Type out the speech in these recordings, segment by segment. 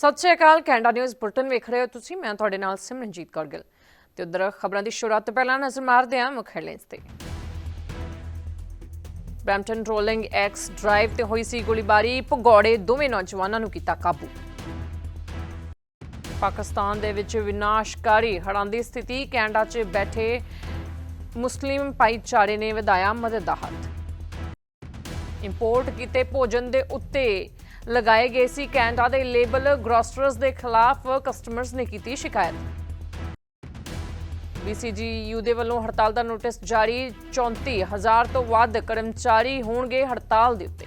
Sat Sri Akal, Canada news bulletin ਵੇਖ ਰਹੇ ਹੋ ਤੁਸੀਂ। ਮੈਂ ਤੁਹਾਡੇ ਨਾਲ ਸਿਮਰਨਜੀਤ ਕੌਰ ਗਿੱਲ। ਤੇ ਉਧਰ ਖਬਰਾਂ ਦੀ ਸ਼ੁਰੂਆਤ ਤੋਂ ਪਹਿਲਾਂ ਨਜ਼ਰ ਮਾਰਦੇ ਹਾਂ ਮੁੱਖ ਹੈਡਲਾਈਨਸ ਤੇ। ਬ੍ਰੈਂਪਟਨ ਰੋਲਿੰਗ ਐਕਸ ਡਰਾਈਵ ਤੇ ਹੋਈ ਸੀ ਗੋਲੀਬਾਰੀ, ਭਗੌੜੇ ਦੋਵੇਂ ਨੌਜਵਾਨਾਂ ਨੂੰ ਕੀਤਾ ਕਾਬੂ। ਪਾਕਿਸਤਾਨ ਦੇ ਵਿੱਚ ਵਿਨਾਸ਼ਕਾਰੀ ਹੜਾਂ ਦੀ ਸਥਿਤੀ, ਕੈਨੇਡਾ 'ਚ ਬੈਠੇ ਮੁਸਲਿਮ ਭਾਈਚਾਰੇ ਨੇ ਵਧਾਇਆ ਮਦਦ ਦਾ ਹੱਥ। ਇੰਪੋਰਟ ਕੀਤੇ ਭੋਜਨ ਦੇ ਉੱਤੇ ਲਗਾਏ ਗਏ ਸੀ ਕੈਂਟਾ ਦੇ ਲੇਬਲ ਗ੍ਰੋਸਟਰਸ ਦੇ ਖਿਲਾਫ ਕਸਟਮਰਸ ਨੇ ਕੀਤੀ ਸ਼ਿਕਾਇਤ। BCGU ਦੇ ਵੱਲੋਂ ਹੜਤਾਲ ਦਾ ਨੋਟਿਸ ਜਾਰੀ 34000 ਤੋਂ ਵੱਧ ਕਰਮਚਾਰੀ ਹੋਣਗੇ ਹੜਤਾਲ ਦੇ ਉੱਤੇ।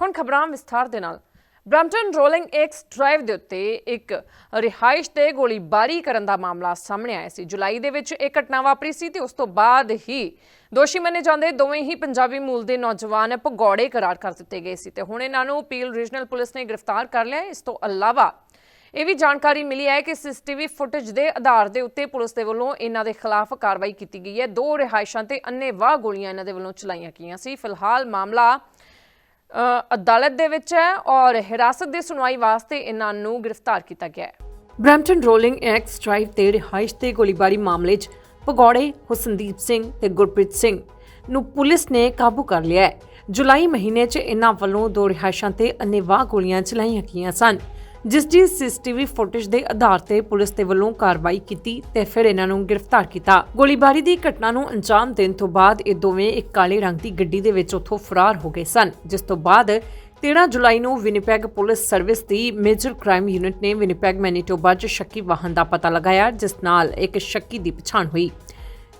ਹੁਣ ਖਬਰਾਂ ਵਿਸਥਾਰ ਦੇ ਨਾਲ। ਬ੍ਰੈਂਪਟਨ ਰੋਲਿੰਗ ਐਕਸ ਡਰਾਈਵ ਦੇ ਉੱਤੇ ਇੱਕ ਰਿਹਾਇਸ਼ ਤੇ ਗੋਲੀਬਾਰੀ ਕਰਨ ਦਾ ਮਾਮਲਾ ਸਾਹਮਣੇ ਆਇਆ ਸੀ। ਜੁਲਾਈ ਦੇ ਵਿੱਚ ਇਹ ਘਟਨਾ ਵਾਪਰੀ ਸੀ ਤੇ ਉਸ ਤੋਂ ਬਾਅਦ ਹੀ ਦੋਸ਼ੀ ਮੰਨੇ ਜਾਂਦੇ ਦੋਵੇਂ ਹੀ ਪੰਜਾਬੀ ਮੂਲ ਦੇ ਨੌਜਵਾਨ ਭਗੌੜੇ ਕਰਾਰ ਕਰ ਦਿੱਤੇ ਗਏ ਸੀ ਤੇ ਹੁਣ ਇਹਨਾਂ ਨੂੰ ਪੀਲ ਰੀਜਨਲ ਪੁਲਿਸ ਨੇ ਗ੍ਰਿਫਤਾਰ ਕਰ ਲਿਆ ਇਸ ਤੋਂ ਇਲਾਵਾ ਇਹ ਵੀ ਜਾਣਕਾਰੀ ਮਿਲੀ ਹੈ ਕਿ ਸੀਸੀਟੀਵੀ ਫੁਟੇਜ ਦੇ ਆਧਾਰ ਦੇ ਉੱਤੇ ਪੁਲਿਸ ਦੇ ਵੱਲੋਂ ਇਹਨਾਂ ਦੇ ਖਿਲਾਫ ਕਾਰਵਾਈ ਕੀਤੀ ਗਈ ਹੈ। ਦੋ ਰਿਹਾਇਸ਼ਾਂ ਤੇ ਅੰਨ੍ਹੇਵਾਹ ਗੋਲੀਆਂ ਇਹਨਾਂ ਦੇ ਵੱਲੋਂ ਚਲਾਈਆਂ ਗਈਆਂ ਸੀ। ਫਿਲਹਾਲ ਮਾਮਲਾ ਅਦਾਲਤ ਦੇ ਵਿੱਚ ਹੈ ਔਰ ਹਿਰਾਸਤ ਦੀ ਸੁਣਵਾਈ ਵਾਸਤੇ ਇਹਨਾਂ ਨੂੰ ਗ੍ਰਿਫਤਾਰ ਕੀਤਾ ਗਿਆ ਹੈ। ਬ੍ਰੈਂਪਟਨ ਰੋਲਿੰਗ ਐਕਸ ਡਰਾਈਵ ਤੇ ਰਿਹਾਇਸ਼ ਤੇ ਗੋਲੀਬਾਰੀ ਮਾਮਲੇ 'ਚ ਭਗੌੜੇ ਹੁਸਨਦੀਪ ਸਿੰਘ ਤੇ ਗੁਰਪ੍ਰੀਤ ਸਿੰਘ ਨੂੰ ਪੁਲਿਸ ਨੇ ਕਾਬੂ ਕਰ ਲਿਆ ਹੈ। ਜੁਲਾਈ ਮਹੀਨੇ 'ਚ ਇਹਨਾਂ ਵੱਲੋਂ ਦੋ ਰਿਹਾਇਸ਼ਾਂ ਤੇ ਅਨੇਵਾਹ ਗੋਲੀਆਂ ਚਲਾਈਆਂ ਗਈਆਂ ਸਨ। ਜਿਸ ਦੀ ਸੀਸੀਟੀਵੀ ਫੁਟੇਜ ਦੇ ਆਧਾਰ ਤੇ ਪੁਲਿਸ ਦੇ ਵੱਲੋਂ ਕਾਰਵਾਈ ਕੀਤੀ ਤੇ ਫਿਰ ਇਹਨਾਂ ਨੂੰ ਗ੍ਰਿਫਤਾਰ ਕੀਤਾ। ਗੋਲੀਬਾਰੀ ਦੀ ਘਟਨਾ ਨੂੰ ਅੰਜਾਮ ਦੇਣ ਤੋਂ ਬਾਅਦ ਇਹ ਦੋਵੇਂ ਇੱਕ ਕਾਲੇ ਰੰਗ ਦੀ ਗੱਡੀ ਦੇ ਵਿੱਚ ਉੱਥੋਂ ਫਰਾਰ ਹੋ ਗਏ ਸਨ, ਜਿਸ ਤੋਂ ਬਾਅਦ 13 ਜੁਲਾਈ ਨੂੰ ਵਿਨੀਪੈਗ ਪੁਲਿਸ ਸਰਵਿਸ ਦੀ ਮੇਜਰ ਕ੍ਰਾਈਮ ਯੂਨਿਟ ਨੇ ਵਿਨੀਪੈਗ ਮੈਨੀਟੋਬਾ 'ਚ ਸ਼ੱਕੀ ਵਾਹਨ ਦਾ ਪਤਾ ਲਗਾਇਆ, ਜਿਸ ਨਾਲ ਇੱਕ ਸ਼ੱਕੀ ਦੀ ਪਛਾਣ ਹੋਈ।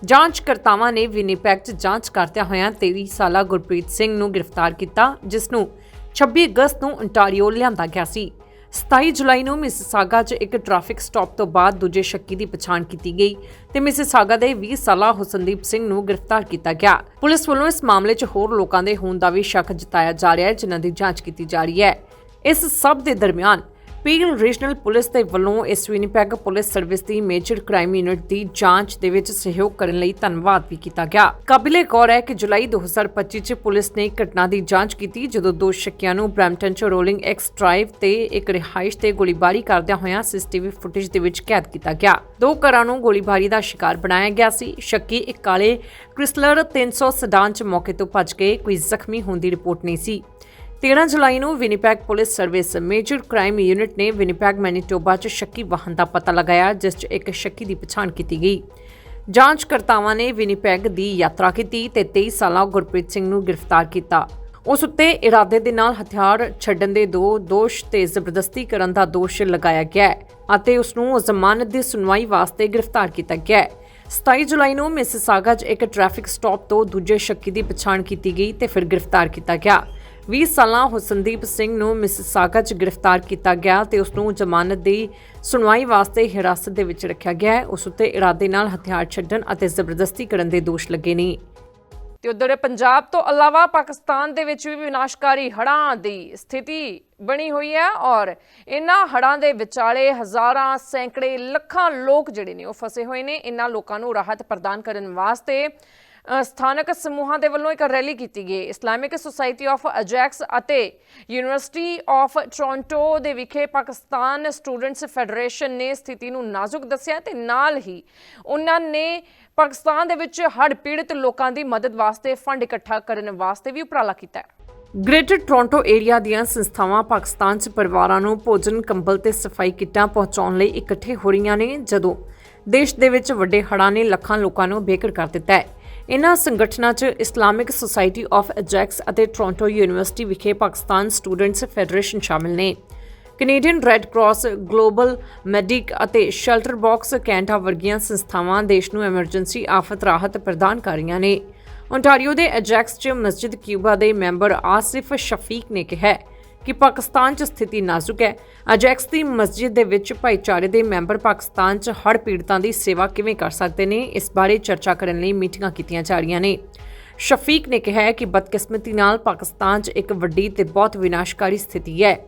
ਜਾਂਚਕਰਤਾਵਾਂ ਨੇ ਵਿਨੀਪੈਗ 'ਚ ਜਾਂਚ ਕਰਦਿਆਂ ਹੋਇਆਂ 23 ਸਾਲਾ ਗੁਰਪ੍ਰੀਤ ਸਿੰਘ ਨੂੰ ਗ੍ਰਿਫਤਾਰ ਕੀਤਾ, ਜਿਸ ਨੂੰ 26 ਅਗਸਤ ਨੂੰ ਅੰਟਾਰੀਓ ਲਿਆਂਦਾ ਗਿਆ ਸੀ। 27 ਜੁਲਾਈ ਨੂੰ ਮਿਸਿਸਾਗਾ 'ਚ ਇੱਕ ਟ੍ਰੈਫਿਕ ਸਟਾਪ ਤੋਂ ਬਾਅਦ ਦੂਜੇ ਸ਼ੱਕੀ ਦੀ ਪਛਾਣ ਕੀਤੀ ਗਈ ਤੇ ਮਿਸਿਸਾਗਾ ਦੇ 20 ਸਾਲਾ ਹੁਸਨਦੀਪ ਸਿੰਘ ਨੂੰ ਗ੍ਰਿਫਤਾਰ ਕੀਤਾ ਗਿਆ। ਪੁਲਿਸ ਵੱਲੋਂ ਇਸ ਮਾਮਲੇ 'ਚ ਹੋਰ ਲੋਕਾਂ ਦੇ ਹੋਣ ਦਾ ਵੀ ਸ਼ੱਕ ਜਤਾਇਆ ਜਾ ਰਿਹਾ ਹੈ, ਜਿਨ੍ਹਾਂ ਦੀ ਜਾਂਚ ਕੀਤੀ ਜਾ ਰਹੀ ਹੈ। ਇਸ ਸਭ ਦੇ ਦਰਮਿਆਨ ਪੀਲ ਰੀਜਨਲ ਪੁਲਿਸ ਦੇ ਵੱਲੋਂ ਇਸ ਵਿਨੀਪੈਗ ਪੁਲਿਸ ਸਰਵਿਸ ਦੀ ਮੇਜਰ ਕ੍ਰਾਈਮ ਯੂਨਿਟ ਦੀ ਜਾਂਚ ਦੇ ਵਿੱਚ ਸਹਿਯੋਗ ਕਰਨ ਲਈ ਧੰਨਵਾਦ ਵੀ ਕੀਤਾ ਗਿਆ। ਕਾਬਿਲੇ ਗੌਰ ਹੈ ਕਿ ਜੁਲਾਈ 2025 ਚ ਪੁਲਿਸ ਨੇ ਘਟਨਾ ਦੀ ਜਾਂਚ ਕੀਤੀ, ਜਦੋਂ ਦੋ ਸ਼ੱਕੀਆਂ ਨੂੰ ਬ੍ਰੈਂਪਟਨ ਚ ਰੋਲਿੰਗ ਐਕਸ ਡਰਾਈਵ ਤੇ ਇੱਕ ਰਿਹਾਇਸ਼ ਤੇ ਗੋਲੀਬਾਰੀ ਕਰਦਿਆਂ ਹੋਇਆਂ ਸੀਸੀਟੀਵੀ ਫੁਟੇਜ ਦੇ ਵਿੱਚ ਕੈਦ ਕੀਤਾ ਗਿਆ। ਦੋ ਘਰਾਂ ਨੂੰ ਗੋਲੀਬਾਰੀ ਦਾ ਸ਼ਿਕਾਰ ਬਣਾਇਆ ਗਿਆ ਸੀ। ਸ਼ੱਕੀ ਇੱਕ ਕਾਲੇ ਕ੍ਰਿਸਲਰ 300 ਸਡਾਨ ਚ ਮੌਕੇ ਤੋਂ ਭੱਜ ਗਏ ਕੋਈ ਜ਼ਖਮੀ ਹੋਣ ਦੀ ਰਿਪੋਰਟ ਨਹੀਂ ਸੀ। 13 ਜੁਲਾਈ ਨੂੰ Winnipeg police service major crime unit ਨੇ ਵਿਨੀਪੈਗ ਮੈਨੀਟੋਬਾ 'ਚ ਸ਼ੱਕੀ ਵਾਹਨ ਦਾ ਪਤਾ ਲਗਾਇਆ, ਜਿਸ 'ਚ ਇੱਕ ਸ਼ੱਕੀ ਦੀ ਪਛਾਣ ਕੀਤੀ ਗਈ। ਜਾਂਚਕਰਤਾਵਾਂ ਨੇ ਵਿਨੀਪੈਗ ਦੀ ਯਾਤਰਾ ਕੀਤੀ ਤੇ 23 ਸਾਲਾ ਗੁਰਪ੍ਰੀਤ ਸਿੰਘ ਨੂੰ ਗ੍ਰਿਫਤਾਰ ਕੀਤਾ। ਉਸ ਉੱਤੇ ਇਰਾਦੇ ਦੇ ਨਾਲ ਹਥਿਆਰ ਛੱਡਣ ਦੇ ਦੋ ਦੋਸ਼ ਤੇ ਜ਼ਬਰਦਸਤੀ ਕਰਨ ਦਾ ਦੋਸ਼ ਲਗਾਇਆ ਗਿਆ ਹੈ ਅਤੇ ਉਸ ਨੂੰ ਜ਼ਮਾਨਤ ਦੀ ਸੁਣਵਾਈ ਵਾਸਤੇ ਗ੍ਰਿਫਤਾਰ ਕੀਤਾ ਗਿਆ ਹੈ। 27 ਜੁਲਾਈ ਨੂੰ ਮਿਸਿਸਾਗਾ 'ਚ ਇੱਕ ਟ੍ਰੈਫਿਕ ਸਟਾਪ ਤੋਂ ਦੂਜੇ ਸ਼ੱਕੀ ਦੀ ਪਛਾਣ ਕੀਤੀ ਗਈ ਤੇ ਫਿਰ ਗ੍ਰਿਫਤਾਰ ਕੀਤਾ ਗਿਆ। 20 ਸਾਲਾਂ ਹੁਸਨਦੀਪ ਸਿੰਘ ਨੂੰ ਮਿਸਿਸਾਗਾ 'ਚ ਗ੍ਰਿਫਤਾਰ ਕੀਤਾ ਗਿਆ ਤੇ ਉਸ ਨੂੰ ਜ਼ਮਾਨਤ ਦੀ ਸੁਣਵਾਈ ਵਾਸਤੇ ਹਿਰਾਸਤ ਦੇ ਵਿੱਚ ਰੱਖਿਆ ਗਿਆ ਹੈ। ਉਸ ਉੱਤੇ ਇਰਾਦੇ ਨਾਲ ਹਥਿਆਰ ਛੱਡਣ ਅਤੇ ਜ਼ਬਰਦਸਤੀ ਕਰਨ ਦੇ ਦੋਸ਼ ਲੱਗੇ ਨੇ। ਤੇ ਉਧਰ ਪੰਜਾਬ ਤੋਂ ਇਲਾਵਾ ਪਾਕਿਸਤਾਨ ਦੇ ਵਿੱਚ ਵੀ ਵਿਨਾਸ਼ਕਾਰੀ ਹੜ੍ਹਾਂ ਦੀ ਸਥਿਤੀ ਬਣੀ ਹੋਈ ਹੈ ਔਰ ਇਨ੍ਹਾਂ ਹੜ੍ਹਾਂ ਦੇ ਵਿਚਾਲੇ ਹਜ਼ਾਰਾਂ, ਸੈਂਕੜੇ, ਲੱਖਾਂ ਲੋਕ ਜਿਹੜੇ ਨੇ ਉਹ ਫਸੇ ਹੋਏ ਨੇ। ਇਨ੍ਹਾਂ ਲੋਕਾਂ ਨੂੰ ਰਾਹਤ ਪ੍ਰਦਾਨ ਕਰਨ ਵਾਸਤੇ ਸਥਾਨਕ ਸਮੂਹਾਂ ਦੇ ਵੱਲੋਂ ਇੱਕ ਰੈਲੀ ਕੀਤੀ ਗਈ। ਇਸਲਾਮਿਕ ਸੁਸਾਇਟੀ ਆਫ ਅਜੈਕਸ ਅਤੇ ਯੂਨੀਵਰਸਿਟੀ ਆਫ ਟੋਰਾਂਟੋ ਦੇ ਵਿਖੇ ਪਾਕਿਸਤਾਨ ਸਟੂਡੈਂਟਸ ਫੈਡਰੇਸ਼ਨ ਨੇ ਸਥਿਤੀ ਨੂੰ ਨਾਜ਼ੁਕ ਦੱਸਿਆ ਤੇ ਨਾਲ ਹੀ ਉਹਨਾਂ ਨੇ ਪਾਕਿਸਤਾਨ ਦੇ ਵਿੱਚ ਹੜ੍ਹ ਪੀੜਤ ਲੋਕਾਂ ਦੀ ਮਦਦ ਵਾਸਤੇ ਫੰਡ ਇਕੱਠਾ ਕਰਨ ਵਾਸਤੇ ਵੀ ਉਪਰਾਲਾ ਕੀਤਾ ਹੈ। ਗ੍ਰੇਟਰ ਟੋਰਾਂਟੋ ਏਰੀਆ ਦੀਆਂ ਸੰਸਥਾਵਾਂ ਪਾਕਿਸਤਾਨ 'ਚ ਪਰਿਵਾਰਾਂ ਨੂੰ ਭੋਜਨ, ਕੰਬਲ ਤੇ ਸਫ਼ਾਈ ਕਿੱਟਾਂ ਪਹੁੰਚਾਉਣ ਲਈ ਇਕੱਠੇ ਹੋ ਰਹੀਆਂ ਨੇ, ਜਦੋਂ ਦੇਸ਼ ਦੇ ਵਿੱਚ ਵੱਡੇ ਹੜ੍ਹਾਂ ਨੇ ਲੱਖਾਂ ਲੋਕਾਂ ਨੂੰ ਬੇਘਰ ਕਰ ਦਿੱਤਾ ਹੈ। ਇਨ੍ਹਾਂ ਸੰਗਠਨਾਂ 'ਚ ਇਸਲਾਮਿਕ ਸੁਸਾਇਟੀ ਆਫ ਅਜੈਕਸ ਅਤੇ ਟੋਰਾਂਟੋ ਯੂਨੀਵਰਸਿਟੀ ਵਿਖੇ ਪਾਕਿਸਤਾਨ ਸਟੂਡੈਂਟਸ ਫੈਡਰੇਸ਼ਨ ਸ਼ਾਮਿਲ ਨੇ। Canadian Red Cross Global Medic ਅਤੇ ਸ਼ੈਲਟਰ ਬਾਕਸ ਕੈਨੇਡਾ ਵਰਗੀਆਂ ਸੰਸਥਾਵਾਂ ਦੇਸ਼ ਨੂੰ ਐਮਰਜੈਂਸੀ ਆਫਤ ਰਾਹਤ ਪ੍ਰਦਾਨ ਕਰ ਰਹੀਆਂ ਨੇ। ਓਨਟਾਰੀਓ ਦੇ ਐਜੈਕਸ 'ਚ ਮਸਜਿਦ ਕਿਊਬਾ ਦੇ ਮੈਂਬਰ ਆਸਿਫ ਸ਼ਫੀਕ ਨੇ ਕਿਹਾ ਕਿ ਪਾਕਿਸਤਾਨ 'ਚ ਸਥਿਤੀ ਨਾਜ਼ੁਕ ਹੈ। ਅਜੈਕਸ ਦੀ ਮਸਜਿਦ ਦੇ ਵਿੱਚ ਭਾਈਚਾਰੇ ਦੇ ਮੈਂਬਰ ਪਾਕਿਸਤਾਨ 'ਚ ਹੜ੍ਹ ਪੀੜਤਾਂ ਦੀ ਸੇਵਾ ਕਿਵੇਂ ਕਰ ਸਕਦੇ ਨੇ, ਇਸ ਬਾਰੇ ਚਰਚਾ ਕਰਨ ਲਈ ਮੀਟਿੰਗਾਂ ਕੀਤੀਆਂ ਜਾ ਰਹੀਆਂ ਨੇ। ਸ਼ਫੀਕ ਨੇ ਕਿਹਾ ਕਿ ਬਦਕਿਸਮਤੀ ਨਾਲ ਪਾਕਿਸਤਾਨ 'ਚ ਇੱਕ ਵੱਡੀ ਤੇ ਬਹੁਤ ਵਿਨਾਸ਼ਕਾਰੀ ਸਥਿਤੀ ਹੈ।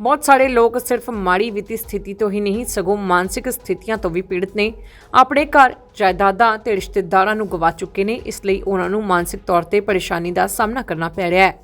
ਬਹੁਤ ਸਾਰੇ ਲੋਕ ਸਿਰਫ ਮਾੜੀ ਵਿੱਤੀ ਸਥਿਤੀ ਤੋਂ ਹੀ ਨਹੀਂ, ਸਗੋਂ ਮਾਨਸਿਕ ਸਥਿਤੀਆਂ ਤੋਂ ਵੀ ਪੀੜਤ ਨੇ। ਆਪਣੇ ਘਰ, ਜਾਇਦਾਦਾਂ ਤੇ ਰਿਸ਼ਤੇਦਾਰਾਂ ਨੂੰ ਗਵਾ ਚੁੱਕੇ ਨੇ, ਇਸ ਲਈ ਉਹਨਾਂ ਨੂੰ ਮਾਨਸਿਕ ਤੌਰ ਤੇ ਪਰੇਸ਼ਾਨੀ ਦਾ ਸਾਹਮਣਾ ਕਰਨਾ ਪੈ ਰਿਹਾ ਹੈ।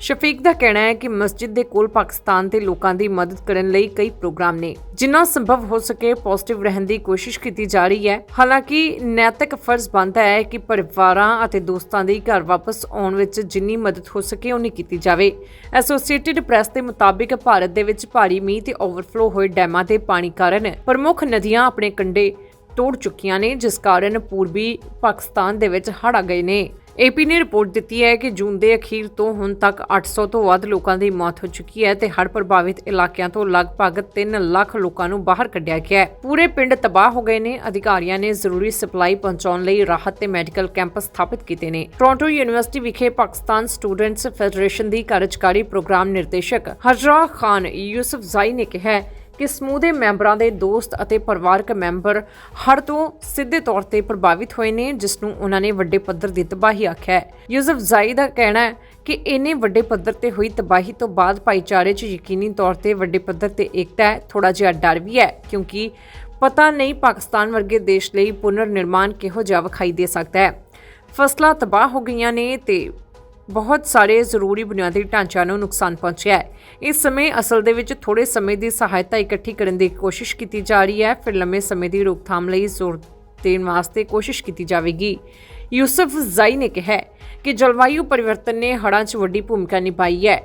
ਸ਼ਫੀਕ ਦਾ ਕਹਿਣਾ ਹੈ ਕਿ ਮਸਜਿਦ ਦੇ ਕੋਲ ਪਾਕਿਸਤਾਨ ਦੇ ਲੋਕਾਂ ਦੀ ਮਦਦ ਕਰਨ ਲਈ ਕਈ ਪ੍ਰੋਗਰਾਮ ਨੇ। ਜਿੰਨਾ ਸੰਭਵ ਹੋ ਸਕੇ ਪੋਜ਼ਿਟਿਵ ਰਹਿਣ ਦੀ ਕੋਸ਼ਿਸ਼ ਕੀਤੀ ਜਾ ਰਹੀ ਹੈ। ਹਾਲਾਂਕਿ ਨੈਤਿਕ ਫਰਜ਼ ਬਣਦਾ ਹੈ ਕਿ ਪਰਿਵਾਰਾਂ ਅਤੇ ਦੋਸਤਾਂ ਦੀ ਘਰ ਵਾਪਸ ਆਉਣ ਵਿੱਚ ਜਿੰਨੀ ਮਦਦ ਹੋ ਸਕੇ ਉਨੀ ਕੀਤੀ ਜਾਵੇ। ਐਸੋਸੀਏਟਿਡ ਪ੍ਰੈਸ ਦੇ ਮੁਤਾਬਿਕ ਭਾਰਤ ਦੇ ਵਿੱਚ ਭਾਰੀ ਮੀਂਹ ਤੇ ਓਵਰਫਲੋ ਹੋਏ ਡੈਮਾਂ ਦੇ ਪਾਣੀ ਕਾਰਨ ਪ੍ਰਮੁੱਖ ਨਦੀਆਂ ਆਪਣੇ ਕੰਢੇ ਤੋੜ ਚੁੱਕੀਆਂ ਨੇ, ਜਿਸ ਕਾਰਨ ਪੂਰਬੀ ਪਾਕਿਸਤਾਨ ਦੇ ਵਿੱਚ ਹੜ੍ਹ ਆ ਗਏ ਨੇ। ਏਪੀ ਨੇ ਰਿਪੋਰਟ ਦਿੱਤੀ ਹੈ ਕਿ ਜੂਨ ਦੇ ਅਖੀਰ ਤੋਂ ਹੁਣ ਤੱਕ 800 ਤੋਂ ਵੱਧ ਲੋਕਾਂ ਦੀ ਮੌਤ ਹੋ ਚੁੱਕੀ ਹੈ ਤੇ ਹੜ੍ਹ ਪ੍ਰਭਾਵਿਤ ਇਲਾਕਿਆਂ ਤੋਂ ਲਗਭਗ 3 ਲੱਖ ਲੋਕਾਂ ਨੂੰ ਬਾਹਰ ਕੱਢਿਆ ਗਿਆ ਹੈ। ਪੂਰੇ ਪਿੰਡ ਤਬਾਹ ਹੋ ਗਏ ਨੇ। ਅਧਿਕਾਰੀਆਂ ਨੇ ਜ਼ਰੂਰੀ ਸਪਲਾਈ ਪਹੁੰਚਾਉਣ ਲਈ ਰਾਹਤ ਤੇ ਮੈਡੀਕਲ ਕੈਂਪ ਸਥਾਪਿਤ ਕੀਤੇ ਨੇ। ਟੋਰਾਂਟੋ ਯੂਨੀਵਰਸਿਟੀ ਵਿਖੇ ਪਾਕਿਸਤਾਨ ਸਟੂਡੈਂਟਸ ਫੈਡਰੇਸ਼ਨ ਦੀ ਕਾਰਜਕਾਰੀ ਪ੍ਰੋਗਰਾਮ ਨਿਰਦੇਸ਼ਕ ਹਜਰਾ ਖਾਨ ਯੂਸਫ ਜ਼ਾਈ ਨੇ ਕਿਹਾ ਕਿ ਸਮੂਹ ਦੇ ਮੈਂਬਰਾਂ ਦੇ ਦੋਸਤ ਅਤੇ ਪਰਿਵਾਰਕ ਮੈਂਬਰ ਹੜ੍ਹ ਤੋਂ ਸਿੱਧੇ ਤੌਰ ਤੇ ਪ੍ਰਭਾਵਿਤ ਹੋਏ ਨੇ, ਜਿਸ ਨੂੰ ਉਹਨਾਂ ਨੇ ਵੱਡੇ ਪੱਧਰ ਦੀ ਤਬਾਹੀ ਆਖਿਆ ਹੈ। ਯੂਸਫ ਜ਼ਾਈ ਦਾ ਕਹਿਣਾ ਹੈ ਕਿ ਇੰਨੇ ਵੱਡੇ ਪੱਧਰ ਤੇ ਹੋਈ ਤਬਾਹੀ ਤੋਂ ਬਾਅਦ ਭਾਈਚਾਰੇ 'ਚ ਯਕੀਨੀ ਤੌਰ ਤੇ ਵੱਡੇ ਪੱਧਰ ਤੇ ਏਕਤਾ ਹੈ ਥੋੜਾ ਜਿਹਾ ਡਰ ਵੀ ਹੈ, ਕਿਉਂਕਿ ਪਤਾ ਨਹੀਂ ਪਾਕਿਸਤਾਨ ਵਰਗੇ ਦੇਸ਼ ਲਈ ਪੁਨਰ ਨਿਰਮਾਣ ਕਿਹੋ ਜਿਹਾ ਵਿਖਾਈ ਦੇ ਸਕਦਾ ਹੈ। ਫਸਲਾਂ ਤਬਾਹ ਹੋ ਗਈਆਂ ਨੇ ਤੇ ਬਹੁਤ ਸਾਰੇ ਜ਼ਰੂਰੀ ਬੁਨਿਆਦੀ ਢਾਂਚਿਆਂ ਨੂੰ ਨੁਕਸਾਨ ਪਹੁੰਚਿਆ ਹੈ। ਇਸ ਸਮੇਂ ਅਸਲ ਦੇ ਵਿੱਚ ਥੋੜੇ ਸਮੇਂ ਦੀ ਸਹਾਇਤਾ ਇਕੱਠੀ ਕਰਨ ਦੀ ਕੋਸ਼ਿਸ਼ ਕੀਤੀ ਜਾ ਰਹੀ ਹੈ। ਫਿਰ ਲੰਮੇ ਸਮੇਂ ਦੀ ਰੋਕਥਾਮ ਲਈ ਜ਼ੋਰ ਦੇਣ ਵਾਸਤੇ ਕੋਸ਼ਿਸ਼ ਕੀਤੀ ਜਾਵੇਗੀ। ਯੂਸਫ ਜ਼ਾਈ ਨੇ ਕਿਹਾ ਕਿ ਜਲਵਾਯੂ ਪਰਿਵਰਤਨ ਨੇ ਹੜ੍ਹਾਂ 'ਚ ਵੱਡੀ ਭੂਮਿਕਾ ਨਿਭਾਈ ਹੈ।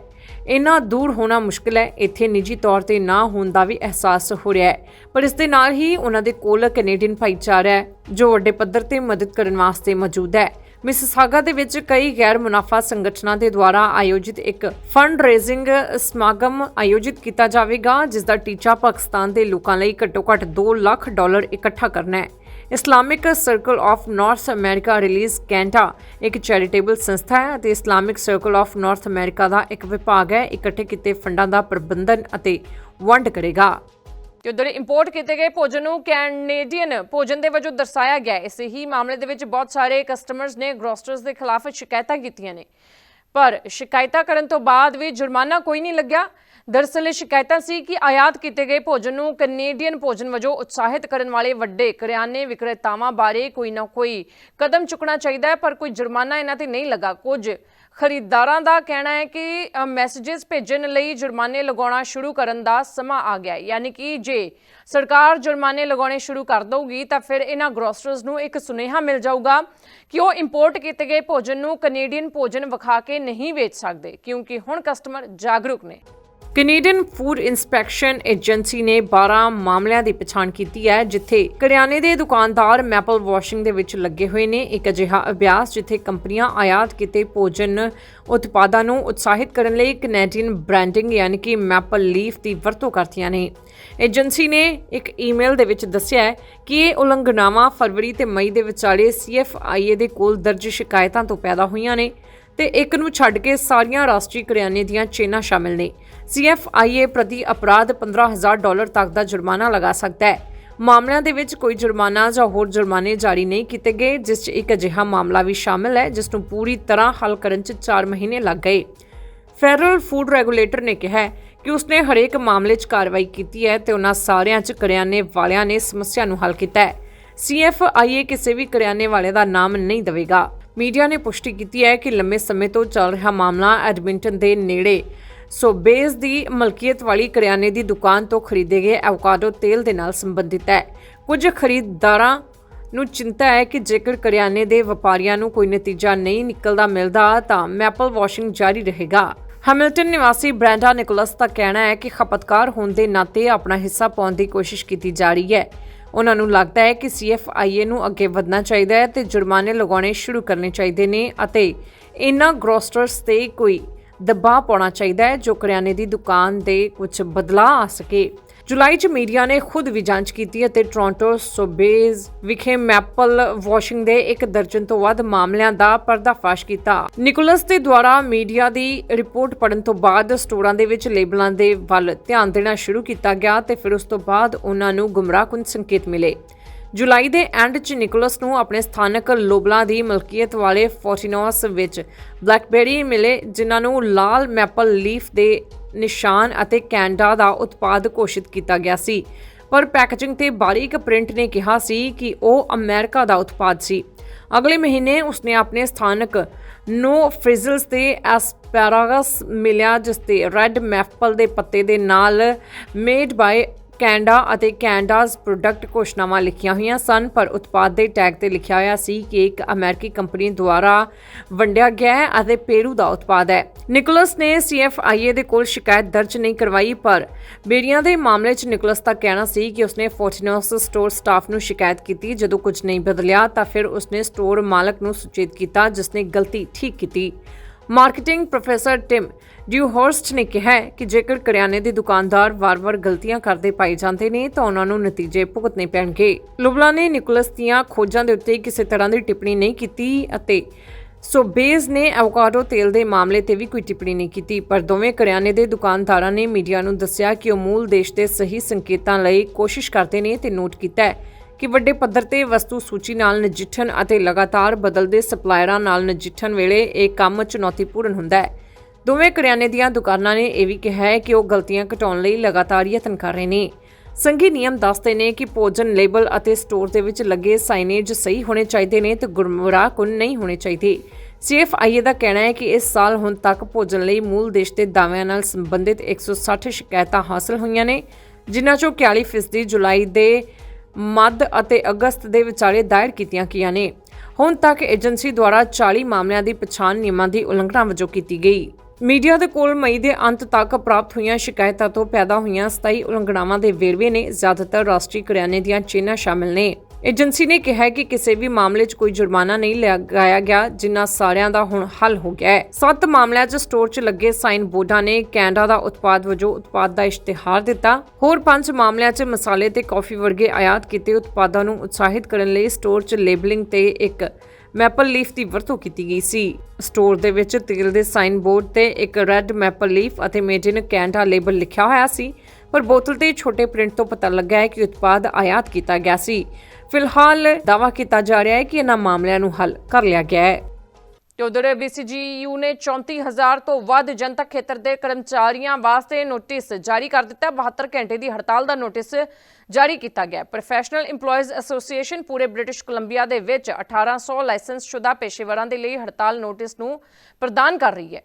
ਇੰਨਾ ਦੂਰ ਹੋਣਾ ਮੁਸ਼ਕਲ ਹੈ, ਇੱਥੇ ਨਿੱਜੀ ਤੌਰ ਤੇ ਨਾ ਹੋਣ ਦਾ ਵੀ ਅਹਿਸਾਸ ਹੋ ਰਿਹਾ ਹੈ। ਪਰ ਇਸ ਦੇ ਨਾਲ ਹੀ ਉਹਨਾਂ ਦੇ ਕੋਲ ਕੈਨੇਡੀਅਨ ਭਾਈਚਾਰਾ ਹੈ, ਜੋ ਵੱਡੇ ਪੱਧਰ ਤੇ ਮਦਦ ਕਰਨ ਵਾਸਤੇ ਮੌਜੂਦ ਹੈ। ਮਿਸਸਾਗਾ ਦੇ ਵਿੱਚ ਕਈ ਗੈਰ ਮੁਨਾਫਾ ਸੰਗਠਨਾਂ ਦੇ ਦੁਆਰਾ ਆਯੋਜਿਤ ਇੱਕ ਫੰਡ ਰੇਜ਼ਿੰਗ ਸਮਾਗਮ ਆਯੋਜਿਤ ਕੀਤਾ ਜਾਵੇਗਾ, ਜਿਸ ਦਾ ਟੀਚਾ ਪਾਕਿਸਤਾਨ ਦੇ ਲੋਕਾਂ ਲਈ ਘੱਟੋ-ਘੱਟ 2 ਲੱਖ ਡਾਲਰ ਇਕੱਠਾ ਕਰਨਾ ਹੈ। Islamic Circle of North America Relief Canada ਇੱਕ ਚੈਰੀਟੇਬਲ ਸੰਸਥਾ ਹੈ ਅਤੇ Islamic Circle of North America ਦਾ ਇੱਕ ਵਿਭਾਗ ਹੈ। ਇਕੱਠੇ ਕੀਤੇ ਫੰਡਾਂ ਦਾ ਪ੍ਰਬੰਧਨ ਅਤੇ ਵੰਡ ਕਰੇਗਾ। ਕਿ ਉਧਰ ਇੰਪੋਰਟ ਕੀਤੇ ਗਏ ਭੋਜਨ ਨੂੰ ਕੈਨੇਡੀਅਨ ਭੋਜਨ ਦੇ ਵਜੋਂ ਦਰਸਾਇਆ ਗਿਆ ਇਸੇ ਹੀ ਮਾਮਲੇ ਦੇ ਵਿੱਚ ਬਹੁਤ ਸਾਰੇ ਕਸਟਮਰਸ ਨੇ ਗ੍ਰੋਸਟਰਸ ਦੇ ਖਿਲਾਫ ਸ਼ਿਕਾਇਤਾਂ ਕੀਤੀਆਂ ਨੇ। ਪਰ ਸ਼ਿਕਾਇਤਾਂ ਕਰਨ ਤੋਂ ਬਾਅਦ ਵੀ ਜੁਰਮਾਨਾ ਕੋਈ ਨਹੀਂ ਲੱਗਿਆ। ਦਰਅਸਲ ਇਹ ਸ਼ਿਕਾਇਤਾਂ ਸੀ ਕਿ ਆਯਾਤ ਕੀਤੇ ਗਏ ਭੋਜਨ ਨੂੰ ਕੈਨੇਡੀਅਨ ਭੋਜਨ ਵਜੋਂ ਉਤਸ਼ਾਹਿਤ ਕਰਨ ਵਾਲੇ ਵੱਡੇ ਕਰਿਆਨੇ ਵਿਕਰੇਤਾਵਾਂ ਬਾਰੇ ਕੋਈ ਨਾ ਕੋਈ ਕਦਮ ਚੁੱਕਣਾ ਚਾਹੀਦਾ ਹੈ, ਪਰ ਕੋਈ ਜੁਰਮਾਨਾ ਇਹਨਾਂ ਤੇ ਨਹੀਂ ਲੱਗਾ। ਕੁਝ ਖਰੀਦਦਾਰਾਂ ਦਾ ਕਹਿਣਾ ਹੈ ਕਿ ਮੈਸੇजेस ਭੇਜਣ ਲਈ ਜੁਰਮਾਨੇ ਲਗਾਉਣਾ ਸ਼ੁਰੂ ਕਰਨ ਦਾ ਸਮਾਂ ਆ ਗਿਆ ਹੈ। ਯਾਨੀ ਕਿ ਜੇ ਸਰਕਾਰ ਜੁਰਮਾਨੇ ਲਗਾਉਣੇ ਸ਼ੁਰੂ ਕਰ ਦਊਗੀ, ਤਾਂ ਫਿਰ ਇਹਨਾਂ ਗਰੋਸਰਸ ਨੂੰ ਇੱਕ ਸੁਨੇਹਾ ਮਿਲ ਜਾਊਗਾ ਕਿ ਉਹ ਇੰਪੋਰਟ ਕੀਤੇ ਗਏ ਭੋਜਨ ਨੂੰ ਕੈਨੇਡੀਅਨ ਭੋਜਨ ਵਿਖਾ ਕੇ ਨਹੀਂ ਵੇਚ ਸਕਦੇ, ਕਿਉਂਕਿ ਹੁਣ ਕਸਟਮਰ ਜਾਗਰੂਕ ਨੇ। ਕੈਨੇਡੀਅਨ ਫੂਡ ਇਨਸਪੈਕਸ਼ਨ ਏਜੰਸੀ ਨੇ 12 ਮਾਮਲਿਆਂ ਦੀ ਪਛਾਣ ਕੀਤੀ ਹੈ, ਜਿੱਥੇ ਕਰਿਆਨੇ ਦੇ ਦੁਕਾਨਦਾਰ ਮੈਪਲ ਵਾਸ਼ਿੰਗ ਦੇ ਵਿੱਚ ਲੱਗੇ ਹੋਏ ਨੇ। ਇੱਕ ਅਜਿਹਾ ਅਭਿਆਸ ਜਿੱਥੇ ਕੰਪਨੀਆਂ ਆਯਾਤ ਕੀਤੇ ਭੋਜਨ ਉਤਪਾਦਾਂ ਨੂੰ ਉਤਸ਼ਾਹਿਤ ਕਰਨ ਲਈ ਕੈਨੇਡੀਅਨ ਬ੍ਰਾਂਡਿੰਗ ਯਾਨੀ ਕਿ ਮੈਪਲ ਲੀਫ ਦੀ ਵਰਤੋਂ ਕਰਦੀਆਂ ਨੇ। ਏਜੰਸੀ ਨੇ ਇੱਕ ਈਮੇਲ ਦੇ ਵਿੱਚ ਦੱਸਿਆ ਹੈ ਕਿ ਇਹ ਉਲੰਘਣਾਵਾਂ ਫਰਵਰੀ ਤੇ ਮਈ ਦੇ ਵਿਚਾਲੇ ਸੀਐਫਆਈਏ ਦੇ ਕੋਲ ਦਰਜ ਸ਼ਿਕਾਇਤਾਂ ਤੋਂ ਪੈਦਾ ਹੋਈਆਂ ਨੇ ਤੇ ਇੱਕ ਨੂੰ ਛੱਡ ਕੇ ਸਾਰੀਆਂ ਰਾਸ਼ਟਰੀ ਕਰਿਆਨੇ ਦੀਆਂ ਚੇਨਾਂ ਸ਼ਾਮਿਲ ਨੇ। ਸੀਐਫਆਈਏ ਪ੍ਰਤੀ ਅਪਰਾਧ 15000 ਡਾਲਰ ਤੱਕ ਦਾ ਜੁਰਮਾਨਾ ਲਗਾ ਸਕਦਾ ਹੈ। ਮਾਮਲਿਆਂ ਦੇ ਵਿੱਚ ਕੋਈ ਜੁਰਮਾਨਾ ਜਾਂ ਹੋਰ ਜੁਰਮਾਨੇ ਜਾਰੀ ਨਹੀਂ ਕੀਤੇ ਗਏ, ਜਿਸ 'ਚ ਇੱਕ ਅਜਿਹਾ ਮਾਮਲਾ ਵੀ ਸ਼ਾਮਿਲ ਹੈ, ਜਿਸ ਨੂੰ ਪੂਰੀ ਤਰ੍ਹਾਂ ਹੱਲ ਕਰਨ 'ਚ 4 ਮਹੀਨੇ ਲੱਗ ਗਏ। ਫੈਡਰਲ ਫੂਡ ਰੈਗੂਲੇਟਰ ਨੇ ਕਿਹਾ ਕਿ ਉਸਨੇ ਹਰੇਕ ਮਾਮਲੇ 'ਚ ਕਾਰਵਾਈ ਕੀਤੀ ਹੈ ਤੇ ਉਹਨਾਂ ਸਾਰਿਆਂ 'ਚ ਕਰਿਆਨੇ ਵਾਲਿਆਂ ਨੇ ਸਮੱਸਿਆ ਨੂੰ ਹੱਲ ਕੀਤਾ ਹੈ। ਸੀਐਫਆਈਏ ਕਿਸੇ ਵੀ ਕਰਿਆਨੇ ਵਾਲੇ ਦਾ ਨਾਮ ਨਹੀਂ ਦੇਵੇਗਾ। ਮੀਡੀਆ ਨੇ ਪੁਸ਼ਟੀ ਕੀਤੀ ਹੈ ਕਿ ਲੰਮੇ ਸਮੇਂ ਤੋਂ ਚੱਲ ਰਿਹਾ ਮਾਮਲਾ ਐਡਮਿੰਟਨ ਦੇ ਨੇੜੇ ਸੋ ਬੇਸ ਦੀ ਮਲਕੀਅਤ ਵਾਲੀ ਕਰਿਆਨੇ ਦੀ ਦੁਕਾਨ ਤੋਂ ਖਰੀਦੇ ਗਏ ਐਵੋਕਾਡੋ ਤੇਲ ਦੇ ਨਾਲ ਸੰਬੰਧਿਤ ਹੈ। ਕੁਝ ਖਰੀਦਦਾਰਾਂ ਨੂੰ ਚਿੰਤਾ ਹੈ ਕਿ ਜੇਕਰ ਕਰਿਆਨੇ ਦੇ ਵਪਾਰੀਆਂ ਨੂੰ ਕੋਈ ਨਤੀਜਾ ਨਹੀਂ ਨਿਕਲਦਾ ਮਿਲਦਾ, ਤਾਂ ਮੈਪਲ ਵਾਸ਼ਿੰਗ ਜਾਰੀ ਰਹੇਗਾ। ਹੈਮਿਲਟਨ ਨਿਵਾਸੀ ਬ੍ਰੈਂਡਾ ਨਿਕੋਲਸ ਦਾ ਕਹਿਣਾ ਹੈ ਕਿ ਖਪਤਕਾਰ ਹੋਣ ਦੇ ਨਾਤੇ ਆਪਣਾ ਹਿੱਸਾ ਪਾਉਣ ਦੀ ਕੋਸ਼ਿਸ਼ ਕੀਤੀ ਜਾ ਰਹੀ ਹੈ। ਉਹਨਾਂ ਨੂੰ ਲੱਗਦਾ ਹੈ ਕਿ ਸੀਐਫਆਈਏ ਨੂੰ ਅੱਗੇ ਵਧਣਾ ਚਾਹੀਦਾ ਹੈ ਤੇ ਜੁਰਮਾਨੇ ਲਗਾਉਣੇ ਸ਼ੁਰੂ ਕਰਨੇ ਚਾਹੀਦੇ ਨੇ ਅਤੇ ਇਨ੍ਹਾਂ ਗ੍ਰੋਸਟਰਸ ਤੇ ਕੋਈ ਦਬਾਅ ਪਾਉਣਾ ਚਾਹੀਦਾ ਹੈ, ਜੋ ਕਰਿਆਨੇ ਦੀ ਦੁਕਾਨ ਦੇ ਕੁਝ ਬਦਲਾਅ ਆ ਸਕੇ। ਜੁਲਾਈ 'ਚ ਮੀਡੀਆ ਨੇ ਖੁਦ ਵੀ ਜਾਂਚ ਕੀਤੀ ਅਤੇ ਟੋਰਾਂਟੋ ਸੋਬੇਜ਼ ਵਿਖੇ ਮੈਪਲ ਵਾਸ਼ਿੰਗ ਦੇ ਇੱਕ ਦਰਜਨ ਤੋਂ ਵੱਧ ਮਾਮਲਿਆਂ ਦਾ ਪਰਦਾਫਾਸ਼ ਕੀਤਾ। ਨਿਕੋਲਸ ਦੇ ਦੁਆਰਾ ਮੀਡੀਆ ਦੀ ਰਿਪੋਰਟ ਪੜਨ ਤੋਂ ਬਾਅਦ ਸਟੋਰਾਂ ਦੇ ਵਿੱਚ ਲੇਬਲਾਂ ਦੇ ਵੱਲ ਧਿਆਨ ਦੇਣਾ ਸ਼ੁਰੂ ਕੀਤਾ ਗਿਆ ਤੇ ਫਿਰ ਉਸ ਤੋਂ ਬਾਅਦ ਉਹਨਾਂ ਨੂੰ ਗੁੰਮਰਾਹਕੁਨ ਸੰਕੇਤ ਮਿਲੇ। ਜੁਲਾਈ ਦੇ ਐਂਡ 'ਚ ਨਿਕੋਲਸ ਨੂੰ ਆਪਣੇ ਸਥਾਨਕ ਲੋਬਲਾਂ ਦੀ ਮਲਕੀਅਤ ਵਾਲੇ ਫੋਰਟੀਨੋਸ ਵਿੱਚ ਬਲੈਕਬੇਰੀ ਮਿਲੇ, ਜਿਨ੍ਹਾਂ ਨੂੰ ਲਾਲ ਮੈਪਲ ਲੀਫ ਦੇ ਨਿਸ਼ਾਨ ਅਤੇ ਕੈਨੇਡਾ ਦਾ ਉਤਪਾਦ ਘੋਸ਼ਿਤ ਕੀਤਾ ਗਿਆ ਸੀ। ਪਰ ਪੈਕੇਜਿੰਗ ਤੇ ਬਾਰੀਕ ਪ੍ਰਿੰਟ ਨੇ ਕਿਹਾ ਸੀ ਕਿ ਉਹ ਅਮਰੀਕਾ ਦਾ ਉਤਪਾਦ ਸੀ। ਅਗਲੇ ਮਹੀਨੇ ਉਸਨੇ ਆਪਣੇ ਸਥਾਨਕ ਨੋ ਫ੍ਰਿਜ਼ਲਸ ਤੇ ਐਸਪੈਰਾਗਸ ਮਿਲਿਆ, ਜਿਸ ਤੇ ਰੈੱਡ ਮੈਪਲ ਦੇ ਪੱਤੇ ਦੇ ਨਾਲ ਮੇਡ ਬਾਈ ਕੈਨਡਾ ਅਤੇ ਕੈਨਡਾਜ਼ ਪ੍ਰੋਡਕਟ ਘੋਸ਼ਣਾਵਾਂ ਲਿਖੀਆਂ ਹੋਈਆਂ ਸਨ, ਪਰ ਉਤਪਾਦ ਦੇ ਟੈਗ ਤੇ ਲਿਖਿਆ ਹੋਇਆ ਸੀ ਕਿ ਇੱਕ ਅਮਰੀਕੀ ਕੰਪਨੀ ਦੁਆਰਾ ਵੰਡਿਆ ਗਿਆ ਹੈ ਅਤੇ ਪੇਰੂ ਦਾ ਉਤਪਾਦ ਹੈ। ਨਿਕੋਲਸ ਨੇ ਸੀਐਫਆਈਏ ਦੇ ਕੋਲ ਸ਼ਿਕਾਇਤ ਦਰਜ ਨਹੀਂ ਕਰਵਾਈ, ਪਰ ਬੇੜੀਆਂ ਦੇ ਮਾਮਲੇ 'ਚ ਨਿਕੋਲਸ ਦਾ ਕਹਿਣਾ ਸੀ ਕਿ ਉਸਨੇ ਫੋਰਟਿਨੋਸ ਸਟੋਰ ਸਟਾਫ ਨੂੰ ਸ਼ਿਕਾਇਤ ਕੀਤੀ। ਜਦੋਂ ਕੁਝ ਨਹੀਂ ਬਦਲਿਆ, ਤਾਂ ਫਿਰ ਉਸਨੇ ਸਟੋਰ ਮਾਲਕ ਨੂੰ ਸੁਚੇਤ ਕੀਤਾ ਜਿਸਨੇ ਗਲਤੀ ਠੀਕ ਕੀਤੀ। ਮਾਰਕੀਟਿੰਗ ਪ੍ਰੋਫੈਸਰ ਟਿਮ ਡਿਊਹੋਰਸਟ ਨੇ ਕਿਹਾ ਕਿ ਜੇਕਰ ਕਰਿਆਨੇ ਦੇ ਦੁਕਾਨਦਾਰ ਵਾਰ-ਵਾਰ ਗਲਤੀਆਂ ਕਰਦੇ ਪਾਏ ਜਾਂਦੇ ਨੇ, ਤਾਂ ਉਹਨਾਂ ਨੂੰ ਨਤੀਜੇ ਭੁਗਤਣੇ ਪੈਣਗੇ। ਲੁਬਲਾ ਨੇ ਨਿਕੋਲਸ ਦੀਆਂ ਖੋਜਾਂ ਦੇ ਉੱਤੇ ਕਿਸੇ ਤਰ੍ਹਾਂ ਦੀ ਟਿੱਪਣੀ ਨਹੀਂ ਕੀਤੀ ਅਤੇ ਸੋਬੇਜ਼ ਨੇ ਐਵੋਕਾਡੋ ਤੇਲ ਦੇ ਮਾਮਲੇ ਤੇ ਵੀ ਕੋਈ ਟਿੱਪਣੀ ਨਹੀਂ ਕੀਤੀ, ਪਰ ਦੋਵੇਂ ਕਰਿਆਨੇ ਦੇ ਦੁਕਾਨਦਾਰਾਂ ਨੇ ਮੀਡੀਆ ਨੂੰ ਦੱਸਿਆ ਕਿ ਉਹ ਮੂਲ ਦੇਸ਼ ਦੇ ਸਹੀ ਸੰਕੇਤਾਂ ਲਈ ਕੋਸ਼ਿਸ਼ ਕਰਦੇ ਨੇ ਤੇ ਨੋਟ ਕੀਤਾ ਹੈ। ਕਿ ਵੱਡੇ ਪੱਧਰ ਤੇ ਵਸਤੂ ਸੂਚੀ ਨਾਲ ਨਜਿੱਠਣ ਅਤੇ ਲਗਾਤਾਰ ਬਦਲਦੇ ਸਪਲਾਇਰਾਂ ਨਾਲ ਨਜਿੱਠਣ ਵੇਲੇ ਇਹ ਕੰਮ ਚੁਣੌਤੀਪੂਰਨ ਹੁੰਦਾ ਹੈ। ਦੋਵੇਂ ਕਰਿਆਨੇ ਦੀਆਂ ਦੁਕਾਨਾਂ ਨੇ ਇਹ ਵੀ ਕਿਹਾ ਹੈ ਕਿ ਉਹ ਗਲਤੀਆਂ ਘਟਾਉਣ ਲਈ ਲਗਾਤਾਰ ਯਤਨ ਕਰ ਰਹੇ ਨੇ। ਸੰਘੀ ਨਿਯਮ ਦੱਸਦੇ ਨੇ ਕਿ ਭੋਜਨ ਲੇਬਲ ਅਤੇ ਸਟੋਰ ਦੇ ਵਿੱਚ ਲੱਗੇ ਸਾਈਨੇਜ ਸਹੀ ਹੋਣੇ ਚਾਹੀਦੇ ਨੇ ਤੇ ਗੁੰਮਰਾਹਕੁਨ ਨਹੀਂ ਹੋਣੇ ਚਾਹੀਦੇ। ਸੀਐਫਆਈਏ ਦਾ ਕਹਿਣਾ ਹੈ ਕਿ ਇਸ ਸਾਲ ਹੁਣ ਤੱਕ ਭੋਜਨ ਲਈ ਮੂਲ ਦੇਸ਼ ਦੇ ਦਾਅਵਿਆਂ ਨਾਲ ਸੰਬੰਧਿਤ 160 ਸ਼ਿਕਾਇਤਾਂ ਹਾਸਲ ਹੋਈਆਂ ਨੇ, ਜਿਨ੍ਹਾਂ ਚੋਂ 41% ਜੁਲਾਈ ਦੇ ਮੱਧ ਅਤੇ ਅਗਸਤ ਦੇ ਵਿਚਾਲੇ ਦਾਇਰ ਕੀਤੀਆਂ ਗਈਆਂ ਨੇ। ਹੁਣ ਤੱਕ ਏਜੰਸੀ ਦੁਆਰਾ 40 ਮਾਮਲਿਆਂ ਦੀ ਪਛਾਣ ਨਿਯਮਾਂ ਦੀ ਉਲੰਘਣਾ ਵਜੋਂ ਕੀਤੀ ਗਈ। ਮੀਡੀਆ ਦੇ ਕੋਲ ਮਈ ਦੇ ਅੰਤ ਤੱਕ ਪ੍ਰਾਪਤ ਹੋਈਆਂ ਸ਼ਿਕਾਇਤਾਂ ਤੋਂ ਪੈਦਾ ਹੋਈਆਂ 27 ਉਲੰਘਣਾਵਾਂ ਦੇ ਵੇਰਵੇ ਨੇ ਜ਼ਿਆਦਾਤਰ ਰਾਸ਼ਟਰੀ ਕਰਿਆਨੇ ਦੀਆਂ ਚੇਨਾਂ ਸ਼ਾਮਿਲ ਨੇ। ਏਜੰਸੀ ਨੇ ਕਿਹਾ ਹੈ ਕਿ ਕਿਸੇ ਵੀ ਮਾਮਲੇ 'ਚ ਕੋਈ ਜੁਰਮਾਨਾ ਨਹੀਂ ਲਗਾਇਆ ਗਿਆ ਜਿਨ੍ਹਾਂ ਸਾਰਿਆਂ ਦਾ ਹੁਣ ਹੱਲ ਹੋ ਗਿਆ ਹੈ। ਸੱਤ ਮਾਮਲਿਆਂ 'ਚ ਸਟੋਰ 'ਚ ਲੱਗੇ ਸਾਈਨ ਬੋਰਡਾਂ ਨੇ ਕੈਨੇਡਾ ਦਾ ਉਤਪਾਦ ਵਜੋਂ ਉਤਪਾਦ ਦਾ ਇਸ਼ਤਿਹਾਰ ਦਿੱਤਾ। ਹੋਰ ਪੰਜ ਮਾਮਲਿਆਂ 'ਚ ਮਸਾਲੇ ਤੇ ਕੌਫੀ ਵਰਗੇ ਆਯਾਤ ਕੀਤੇ ਉਤਪਾਦਾਂ ਨੂੰ ਉਤਸ਼ਾਹਿਤ ਕਰਨ ਲਈ ਸਟੋਰ 'ਚ ਲੇਬਲਿੰਗ ਤੇ ਇੱਕ ਮੈਪਲ ਲੀਫ ਦੀ ਵਰਤੋਂ ਕੀਤੀ ਗਈ ਸੀ। ਸਟੋਰ ਦੇ ਵਿੱਚ ਤੇਲ ਦੇ ਸਾਈਨ ਬੋਰਡ ਤੇ ਇੱਕ ਰੈੱਡ ਮੈਪਲ ਲੀਫ ਅਤੇ ਮੇਡ ਇਨ ਕੈਨੇਡਾ ਲੇਬਲ ਲਿਖਿਆ ਹੋਇਆ ਸੀ, ਪਰ ਬੋਤਲ ਤੇ ਛੋਟੇ ਪ੍ਰਿੰਟ ਤੋਂ ਪਤਾ ਲੱਗਾ ਹੈ ਕਿ ਉਤਪਾਦ ਆਯਾਤ ਕੀਤਾ ਗਿਆ ਸੀ। ਫਿਲਹਾਲ ਦਾਅਵਾ ਕੀਤਾ ਜਾ ਰਿਹਾ ਹੈ ਕਿ ਇਹਨਾਂ ਮਾਮਲਿਆਂ ਨੂੰ ਹੱਲ ਕਰ ਲਿਆ ਗਿਆ ਹੈ। ਤੇ ਉਧਰ ਬੀਸੀਜੀਯੂ ਨੇ 34000 ਤੋਂ ਵੱਧ ਜਨਤਕ ਖੇਤਰ ਦੇ ਕਰਮਚਾਰੀਆਂ ਵਾਸਤੇ ਨੋਟਿਸ ਜਾਰੀ ਕਰ ਦਿੱਤਾ। ਹੈ 72 ਘੰਟੇ ਦੀ ਹੜਤਾਲ ਦਾ ਨੋਟਿਸ ਜਾਰੀ ਕੀਤਾ ਗਿਆ। ਪ੍ਰੋਫੈਸ਼ਨਲ EMPLOYEES ਐਸੋਸੀਏਸ਼ਨ ਪੂਰੇ ਬ੍ਰਿਟਿਸ਼ ਕੋਲੰਬੀਆ ਦੇ ਵਿੱਚ 1800 ਲਾਇਸੈਂਸਸ਼ੁਦਾ ਪੇਸ਼ੇਵਰਾਂ ਦੇ ਲਈ ਹੜਤਾਲ ਨੋਟਿਸ ਨੂੰ ਪ੍ਰਦਾਨ ਕਰ ਰਹੀ ਹੈ।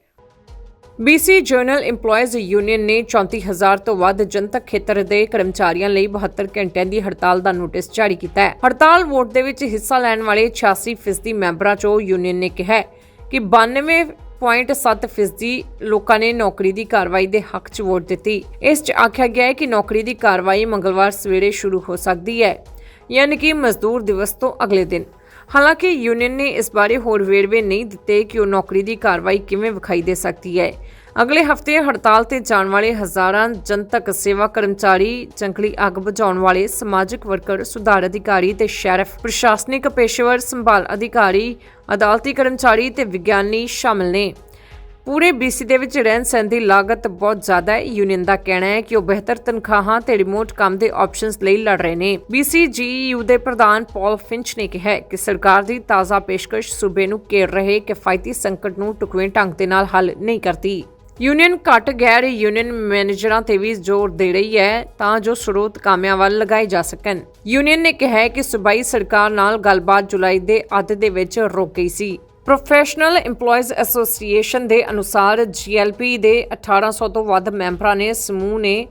BC ਜਰਨਲ EMPLOYEES ਯੂਨੀਅਨ ਨੇ 34000 ਤੋਂ ਵੱਧ ਜਨਤਕ ਖੇਤਰ ਦੇ ਕਰਮਚਾਰੀਆਂ ਲਈ 72 ਘੰਟਿਆਂ ਦੀ ਹੜਤਾਲ ਦਾ ਨੋਟਿਸ ਜਾਰੀ ਕੀਤਾ ਹੈ। ਹੜਤਾਲ ਵੋਟ ਦੇ ਵਿੱਚ ਹਿੱਸਾ ਲੈਣ ਵਾਲੇ 86% ਮੈਂਬਰਾਂ ਚੋਂ ਯੂਨੀਅਨ ਨੇ ਕਿਹਾ ਹੈ ਕਿ 92.7 ਫੀਸਦੀ ਲੋਕਾਂ ਨੇ ਨੌਕਰੀ ਦੀ ਕਾਰਵਾਈ ਦੇ ਹੱਕ 'ਚ ਵੋਟ ਦਿੱਤੀ। ਇਸ 'ਚ ਆਖਿਆ ਗਿਆ ਹੈ ਕਿ ਨੌਕਰੀ ਦੀ ਕਾਰਵਾਈ ਮੰਗਲਵਾਰ ਸਵੇਰੇ ਸ਼ੁਰੂ ਹੋ ਸਕਦੀ ਹੈ, ਯਾਨੀ ਕਿ ਮਜ਼ਦੂਰ ਦਿਵਸ ਤੋਂ ਅਗਲੇ ਦਿਨ। ਹਾਲਾਂਕਿ ਯੂਨੀਅਨ ਨੇ ਇਸ ਬਾਰੇ ਹੋਰ ਵੇਰਵੇ ਨਹੀਂ ਦਿੱਤੇ ਕਿ ਉਹ ਨੌਕਰੀ ਦੀ ਕਾਰਵਾਈ ਕਿਵੇਂ ਵਿਖਾਈ ਦੇ ਸਕਦੀ ਹੈ। ਅਗਲੇ ਹਫ਼ਤੇ ਹੜਤਾਲ ਤੇ ਜਾਣ ਵਾਲੇ ਹਜ਼ਾਰਾਂ ਜਨਤਕ ਸੇਵਾ ਕਰਮਚਾਰੀ, ਜੰਗਲੀ ਅੱਗ ਬੁਝਾਉਣ ਵਾਲੇ ਸਮਾਜਿਕ ਵਰਕਰ, ਸੁਧਾਰ ਅਧਿਕਾਰੀ ਤੇ ਸ਼ੈਰਿਫ, ਪ੍ਰਸ਼ਾਸਨਿਕ ਪੇਸ਼ੇਵਰ, ਸੰਭਾਲ ਅਧਿਕਾਰੀ, ਅਦਾਲਤੀ ਕਰਮਚਾਰੀ ਤੇ ਵਿਗਿਆਨੀ ਸ਼ਾਮਲ ਨੇ। ਪੂਰੇ BC ਦੇ ਵਿੱਚ ਰਹਿਣ ਸਹਿਣ ਦੀ ਲਾਗਤ ਬਹੁਤ ਜ਼ਿਆਦਾ ਹੈ। ਯੂਨੀਅਨ ਦਾ ਕਹਿਣਾ ਹੈ ਕਿ ਉਹ ਬਿਹਤਰ ਤਨਖਾਹਾਂ ਤੇ ਰਿਮੋਟ ਕੰਮ ਦੇ ਆਪਸ਼ਨਸ ਲਈ ਲੜ ਰਹੇ ਨੇ। BCGEU ਦੇ ਪ੍ਰਧਾਨ ਪਾਲ ਫਿੰਚ ਨੇ ਕਿਹਾ ਕਿ ਸਰਕਾਰ ਦੀ ਤਾਜ਼ਾ ਪੇਸ਼ਕਸ਼ ਸੂਬੇ ਨੂੰ ਘੇਰ ਰਹੇ ਕਿਫਾਇਤੀ ਸੰਕਟ ਨੂੰ ਟੁਕਵੇਂ ਢੰਗ ਦੇ ਨਾਲ ਹੱਲ ਨਹੀਂ ਕਰਦੀ। ਯੂਨੀਅਨ ਘੱਟ ਗੈਰ ਯੂਨੀਅਨ ਮੈਨੇਜਰਾਂ ਤੇ ਵੀ ਜ਼ੋਰ ਦੇ ਰਹੀ ਹੈ ਤਾਂ ਜੋ ਸਰੋਤ ਕਾਮਿਆਂ ਵੱਲ ਲਗਾਏ ਜਾ ਸਕਣ। ਯੂਨੀਅਨ ਨੇ ਕਿਹਾ ਕਿ ਸੂਬਾਈ ਸਰਕਾਰ ਨਾਲ ਗੱਲਬਾਤ ਜੁਲਾਈ ਦੇ ਅੱਧ ਦੇ ਵਿੱਚ ਰੁਕ ਗਈ ਸੀ। ਪ੍ਰੋਫੈਸ਼ਨਲ EMPLOYEES ਐਸੋਸੀਏਸ਼ਨ ਦੇ ਅਨੁਸਾਰ GLP ਦੇ 1800 ਤੋਂ ਵੱਧ ਮੈਂਬਰਾਂ ਨੇ ਸਮੂਹ ਨੇ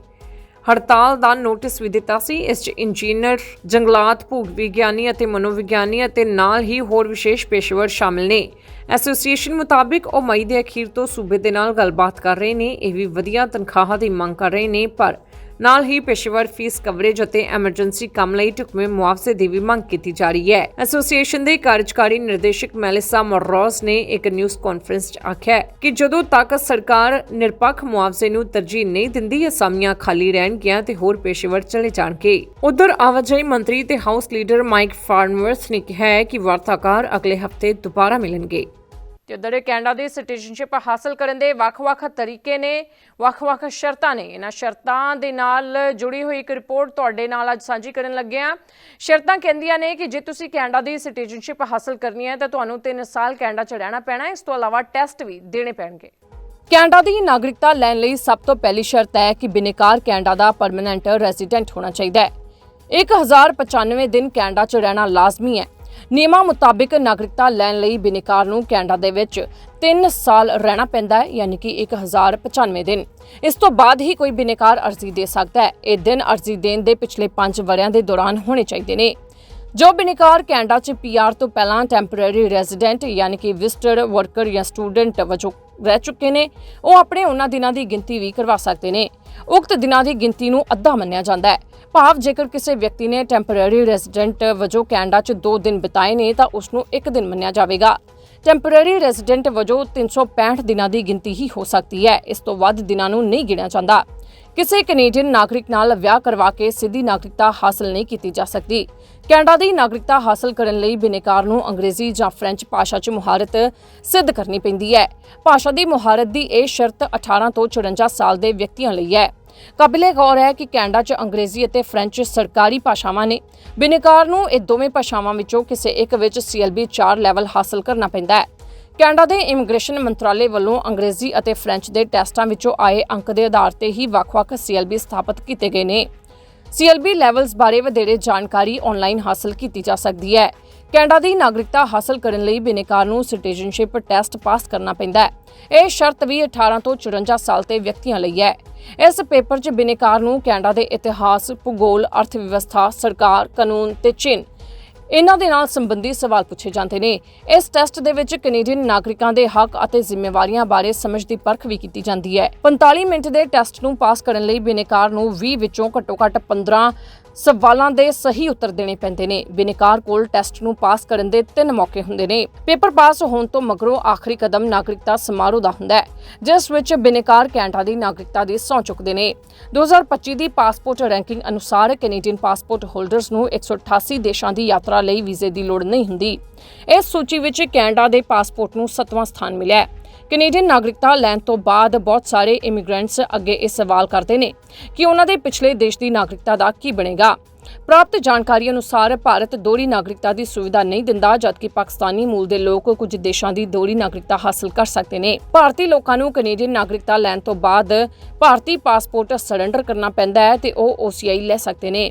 ਹੜਤਾਲ ਦਾ ਨੋਟਿਸ ਵੀ ਦਿੱਤਾ ਸੀ। ਇਸ 'ਚ ਇੰਜੀਨੀਅਰ ਜੰਗਲਾਤ, ਭੂਗ ਵਿਗਿਆਨੀ ਅਤੇ ਮਨੋਵਿਗਿਆਨੀ ਅਤੇ ਨਾਲ ਹੀ ਹੋਰ ਵਿਸ਼ੇਸ਼ ਪੇਸ਼ੇਵਰ ਸ਼ਾਮਲ ਨੇ। ਐਸੋਸੀਏਸ਼ਨ ਮੁਤਾਬਿਕ ਉਹ ਮਈ ਦੇ ਅਖੀਰ ਤੋਂ ਸੂਬੇ ਦੇ ਨਾਲ ਗੱਲਬਾਤ ਕਰ ਰਹੇ ਨੇ, ਇਹ ਵੀ ਵਧੀਆ ਤਨਖਾਹਾਂ ਦੀ ਮੰਗ ਕਰ ਰਹੇ ਨੇ, ਪਰ ਨਾਲ ਹੀ ਪੇਸ਼ੇਵਰ ਫੀਸ ਕਵਰੇਜ ਅਤੇ ਐਮਰਜੈਂਸੀ ਕੰਮ ਲਈ ਢੁਕਵੇਂ ਮੁਆਵਜ਼ੇ ਦੀ ਵੀ ਮੰਗ ਕੀਤੀ ਜਾ ਰਹੀ ਹੈ। ਐਸੋਸੀਏਸ਼ਨ ਦੇ ਕਾਰਜਕਾਰੀ ਨਿਰਦੇਸ਼ਕ ਮੈਲਿਸਾ ਮੋਰੋਸ ਨੇ ਇੱਕ ਨਿਊਜ਼ ਕਾਨਫਰੰਸ 'ਚ ਆਖਿਆ ਕਿ ਜਦੋਂ ਤੱਕ ਸਰਕਾਰ ਨਿਰਪੱਖ ਮੁਆਵਜ਼ੇ ਨੂੰ ਤਰਜੀਹ ਨਹੀਂ ਦਿੰਦੀ, ਅਸਾਮੀਆਂ ਖਾਲੀ ਰਹਿਣਗੀਆਂ ਤੇ ਹੋਰ ਪੇਸ਼ੇਵਰ ਚਲੇ ਜਾਣਗੇ। ਉਧਰ ਆਵਾਜਾਈ ਮੰਤਰੀ ਤੇ ਹਾਊਸ ਲੀਡਰ ਮਾਈਕ ਫਾਰਨਵਰਥ ਨੇ ਕਿਹਾ ਹੈ ਕਿ ਵਾਰਤਾਕਾਰ ਅਗਲੇ ਹਫ਼ਤੇ ਦੁਬਾਰਾ ਮਿਲਣਗੇ। ਤੇ ਉਧਰ ਕੈਨੇਡਾ ਦੀ ਸਿਟੀਜ਼ਨਸ਼ਿਪ ਹਾਸਲ ਕਰਨ ਦੇ ਵੱਖ-ਵੱਖ ਤਰੀਕੇ ਨੇ, ਵੱਖ-ਵੱਖ ਸ਼ਰਤਾਂ ਨੇ। ਇਹਨਾਂ ਸ਼ਰਤਾਂ ਦੇ ਨਾਲ ਜੁੜੀ ਹੋਈ ਇੱਕ ਰਿਪੋਰਟ ਤੁਹਾਡੇ ਨਾਲ ਅੱਜ ਸਾਂਝੀ ਕਰਨ ਲੱਗੇ ਹਾਂ। ਸ਼ਰਤਾਂ ਕਹਿੰਦੀਆਂ ਨੇ ਕਿ ਜੇ ਤੁਸੀਂ ਕੈਨੇਡਾ ਦੀ ਸਿਟੀਜ਼ਨਸ਼ਿਪ ਹਾਸਲ ਕਰਨੀ ਹੈ, ਤਾਂ ਤੁਹਾਨੂੰ 3 ਸਾਲ ਕੈਨੇਡਾ 'ਚ ਰਹਿਣਾ ਪੈਣਾ ਇਸ ਤੋਂ ਇਲਾਵਾ ਟੈਸਟ ਵੀ ਦੇਣੇ ਪੈਣਗੇ। ਕੈਨੇਡਾ ਦੀ ਨਾਗਰਿਕਤਾ ਲੈਣ ਲਈ ਸਭ ਤੋਂ ਪਹਿਲੀ ਸ਼ਰਤ ਹੈ ਕਿ ਬਿਨੇਕਾਰ ਕੈਨੇਡਾ ਦਾ ਪਰਮਨੈਂਟ ਰੈਜ਼ੀਡੈਂਟ ਹੋਣਾ ਚਾਹੀਦਾ ਹੈ। 1095 ਦਿਨ ਕੈਨੇਡਾ 'ਚ ਰਹਿਣਾ ਲਾਜ਼ਮੀ ਹੈ। ਨਿਯਮਾਂ ਮੁਤਾਬਿਕ ਨਾਗਰਿਕਤਾ ਲੈਣ ਲਈ ਬਿਨੇਕਾਰ ਨੂੰ ਕੈਨੇਡਾ ਦੇ ਵਿੱਚ 3 ਸਾਲ ਰਹਿਣਾ ਪੈਂਦਾ ਹੈ, ਯਾਨੀ ਕਿ 1095 ਦਿਨ। ਇਸ ਤੋਂ ਬਾਅਦ ਹੀ ਕੋਈ ਬਿਨੇਕਾਰ ਅਰਜ਼ੀ ਦੇ ਸਕਦਾ ਹੈ। ਇਹ ਦਿਨ ਅਰਜ਼ੀ ਦੇਣ ਦੇ ਪਿਛਲੇ 5 ਵਰਿਆਂ ਦੇ ਦੌਰਾਨ ਹੋਣੇ ਚਾਹੀਦੇ ਨੇ। ਜੋ ਬਿਨੇਕਾਰ ਕੈਨੇਡਾ 'ਚ ਪੀਆਰ ਤੋਂ ਪਹਿਲਾਂ ਟੈਂਪਰੇਰੀ ਰੈਜ਼ੀਡੈਂਟ ਯਾਨੀ ਕਿ ਵਿਜ਼ਟਰ ਵਰਕਰ ਜਾਂ ਸਟੂਡੈਂਟ ਵਜੋਂ ਰਹਿ ਚੁੱਕੇ ਨੇ, ਉਹ ਆਪਣੇ ਉਹਨਾਂ ਦਿਨਾਂ ਦੀ ਗਿਣਤੀ ਵੀ ਕਰਵਾ ਸਕਦੇ ਨੇ। ਉਕਤ ਦਿਨਾਂ ਦੀ ਗਿਣਤੀ ਨੂੰ ਅੱਧਾ ਮੰਨਿਆ ਜਾਂਦਾ ਹੈ। ਭਾਵ ਜੇਕਰ ਕਿਸੇ ਵਿਅਕਤੀ ਨੇ ਟੈਂਪਰੇਰੀ ਰੈਜ਼ੀਡੈਂਟ ਵਜੋਂ ਕੈਨੇਡਾ 'ਚ 2 ਦਿਨ ਬਿਤਾਏ ਨੇ ਤਾਂ ਉਸ ਨੂੰ 1 ਦਿਨ ਮੰਨਿਆ ਜਾਵੇਗਾ। ਟੈਂਪਰੇਰੀ ਰੈਜ਼ੀਡੈਂਟ ਵਜੋਂ 365 ਦਿਨਾਂ ਦੀ ਗਿਣਤੀ ਹੀ ਹੋ ਸਕਦੀ ਹੈ। ਇਸ ਤੋਂ ਵੱਧ ਦਿਨਾਂ ਨੂੰ ਨਹੀਂ ਗਿਣਿਆ ਜਾਂਦਾ। ਕਿਸੇ ਕੈਨੇਡੀਅਨ ਨਾਗਰਿਕ ਨਾਲ ਵਿਆਹ ਕਰਵਾ ਕੇ ਸਿੱਧੀ ਨਾਗਰਿਕਤਾ ਹਾਸਲ ਨਹੀਂ ਕੀਤੀ ਜਾ ਸਕਦੀ। ਕੈਨੇਡਾ ਦੀ ਨਾਗਰਿਕਤਾ ਹਾਸਲ ਕਰਨ ਲਈ ਬਿਨੇਕਾਰ ਨੂੰ ਅੰਗਰੇਜ਼ੀ ਜਾਂ ਫ੍ਰੈਂਚ ਭਾਸ਼ਾ 'ਚ ਮੁਹਾਰਤ ਸਿੱਧ ਕਰਨੀ ਪੈਂਦੀ ਹੈ। ਭਾਸ਼ਾ ਦੀ ਮੁਹਾਰਤ ਦੀ ਇਹ ਸ਼ਰਤ 18 ਤੋਂ 54 ਸਾਲ ਦੇ ਵਿਅਕਤੀਆਂ ਲਈ ਹੈ। ਕਾਬਿਲੇ ਗੌਰ ਹੈ ਕਿ ਕੈਨੇਡਾ 'ਚ ਅੰਗਰੇਜ਼ੀ ਅਤੇ ਫ੍ਰੈਂਚ ਸਰਕਾਰੀ ਭਾਸ਼ਾਵਾਂ ਨੇ ਬਿਨੇਕਾਰ ਨੂੰ ਇਹ ਦੋਵੇਂ ਭਾਸ਼ਾਵਾਂ ਵਿੱਚੋਂ ਕਿਸੇ ਇੱਕ ਵਿੱਚ CLB 4 ਲੈਵਲ ਹਾਸਲ ਕਰਨਾ ਪੈਂਦਾ ਹੈ। ਕੈਨੇਡਾ ਦੇ ਇਮੀਗ੍ਰੇਸ਼ਨ ਮੰਤਰਾਲੇ ਵੱਲੋਂ ਅੰਗਰੇਜ਼ੀ ਅਤੇ ਫ੍ਰੈਂਚ ਦੇ ਟੈਸਟਾਂ ਵਿੱਚੋਂ ਆਏ ਅੰਕ ਦੇ ਆਧਾਰ ਤੇ ਹੀ ਵੱਖ-ਵੱਖ CLB ਸਥਾਪਿਤ ਕੀਤੇ ਗਏ ਨੇ। CLB ਲੈਵਲਸ ਬਾਰੇ ਵਧੇਰੇ ਜਾਣਕਾਰੀ ਆਨਲਾਈਨ ਹਾਸਲ ਕੀਤੀ ਜਾ ਸਕਦੀ ਹੈ। ਕੈਨੇਡਾ ਦੀ ਨਾਗਰਿਕਤਾ ਹਾਸਲ ਕਰਨ ਲਈ ਬਿਨੇਕਾਰ ਨੂੰ ਸਿਟੀਜ਼ਨਸ਼ਿਪ ਟੈਸਟ ਪਾਸ ਕਰਨਾ ਪੈਂਦਾ ਹੈ। ਇਹ ਸ਼ਰਤ ਵੀ 18 ਤੋਂ 54 ਸਾਲ ਤੇ ਵਿਅਕਤੀਆਂ ਲਈ ਹੈ। ਇਸ ਪੇਪਰ 'ਚ ਬਿਨੇਕਾਰ ਨੂੰ ਕੈਨੇਡਾ ਦੇ ਇਤਿਹਾਸ, ਭੂਗੋਲ, ਅਰਥ ਵਿਵਸਥਾ, ਸਰਕਾਰ, ਕਾਨੂੰਨ ਤੇ ਚਿੰਨ੍ਹ ਇਹਨਾਂ ਦੇ ਨਾਲ ਸੰਬੰਧੀ ਸਵਾਲ ਪੁੱਛੇ ਜਾਂਦੇ ਨੇ। ਇਸ ਟੈਸਟ ਦੇ ਵਿੱਚ ਕੈਨੇਡੀਅਨ ਨਾਗਰਿਕਾਂ ਦੇ ਹੱਕ ਅਤੇ ਜ਼ਿੰਮੇਵਾਰੀਆਂ ਬਾਰੇ ਸਮਝ ਦੀ ਪਰਖ ਵੀ ਕੀਤੀ ਜਾਂਦੀ ਹੈ। 45 ਮਿੰਟ ਦੇ ਟੈਸਟ ਨੂੰ ਪਾਸ ਕਰਨ ਲਈ ਬਿਨੇਕਾਰ ਨੂੰ 20 ਵਿੱਚੋਂ ਘੱਟੋ-ਘੱਟ 15 ਸਵਾਲਾਂ ਦੇ ਸਹੀ ਉੱਤਰ ਦੇਣੇ ਪੈਂਦੇ ਨੇ। ਬਿਨੇਕਾਰ ਕੋਲ ਟੈਸਟ ਨੂੰ ਪਾਸ ਕਰਨ ਦੇ ਤਿੰਨ ਮੌਕੇ ਹੁੰਦੇ ਨੇ। ਪੇਪਰ ਪਾਸ ਹੋਣ ਤੋਂ ਮਗਰੋਂ ਆਖਰੀ ਕਦਮ ਨਾਗਰਿਕਤਾ ਸਮਾਰੋਹ ਦਾ ਹੁੰਦਾ ਹੈ, ਜਿਸ ਵਿੱਚ ਬਿਨੇਕਾਰ ਕੈਨੇਡਾ ਦੀ ਨਾਗਰਿਕਤਾ ਦੀ ਸਹੁੰ ਚੁੱਕਦੇ ਨੇ। 2025 ਦੀ ਪਾਸਪੋਰਟ ਰੈਂਕਿੰਗ ਅਨੁਸਾਰ ਕੈਨੇਡੀਅਨ ਪਾਸਪੋਰਟ ਹੋਲਡਰਸ ਨੂੰ 188 ਦੇਸ਼ਾਂ ਦੀ ਯਾਤਰਾ ਲਈ ਵੀਜ਼ੇ ਦੀ ਲੋੜ ਨਹੀਂ ਹੁੰਦੀ। ਇਸ ਸੂਚੀ ਵਿੱਚ ਕੈਨੇਡਾ ਦੇ ਪਾਸਪੋਰਟ ਨੂੰ 7ਵਾਂ ਸਥਾਨ ਮਿਲਿਆ ਹੈ। ਕੈਨੇਡੀਅਨ ਨਾਗਰਿਕਤਾ ਲੈਣ ਤੋਂ ਬਾਅਦ ਬਹੁਤ ਸਾਰੇ ਇਮੀਗ੍ਰੈਂਟਸ ਅੱਗੇ ਇਹ ਸਵਾਲ ਕਰਦੇ ਨੇ ਕਿ ਉਹਨਾਂ ਦੇ ਪਿਛਲੇ ਦੇਸ਼ ਦੀ ਨਾਗਰਿਕਤਾ ਦਾ ਕੀ ਬਣੇਗਾ। ਪ੍ਰਾਪਤ ਜਾਣਕਾਰੀ ਅਨੁਸਾਰ ਭਾਰਤ ਦੋਹਰੀ ਨਾਗਰਿਕਤਾ ਦੀ ਸੁਵਿਧਾ ਨਹੀਂ ਦਿੰਦਾ, ਜਦਕਿ ਪਾਕਿਸਤਾਨੀ ਮੂਲ ਦੇ ਲੋਕ ਕੁਝ ਦੇਸ਼ਾਂ ਦੀ ਦੋਹਰੀ ਨਾਗਰਿਕਤਾ ਹਾਸਲ ਕਰ ਸਕਦੇ ਨੇ। ਭਾਰਤੀ ਲੋਕਾਂ ਨੂੰ ਕੈਨੇਡੀਅਨ ਨਾਗਰਿਕਤਾ ਲੈਣ ਤੋਂ ਬਾਅਦ ਭਾਰਤੀ ਪਾਸਪੋਰਟ ਸਰੈਂਡਰ ਕਰਨਾ ਪੈਂਦਾ ਹੈ ਤੇ ਉਹ OCI ਲੈ ਸਕਦੇ ਨੇ।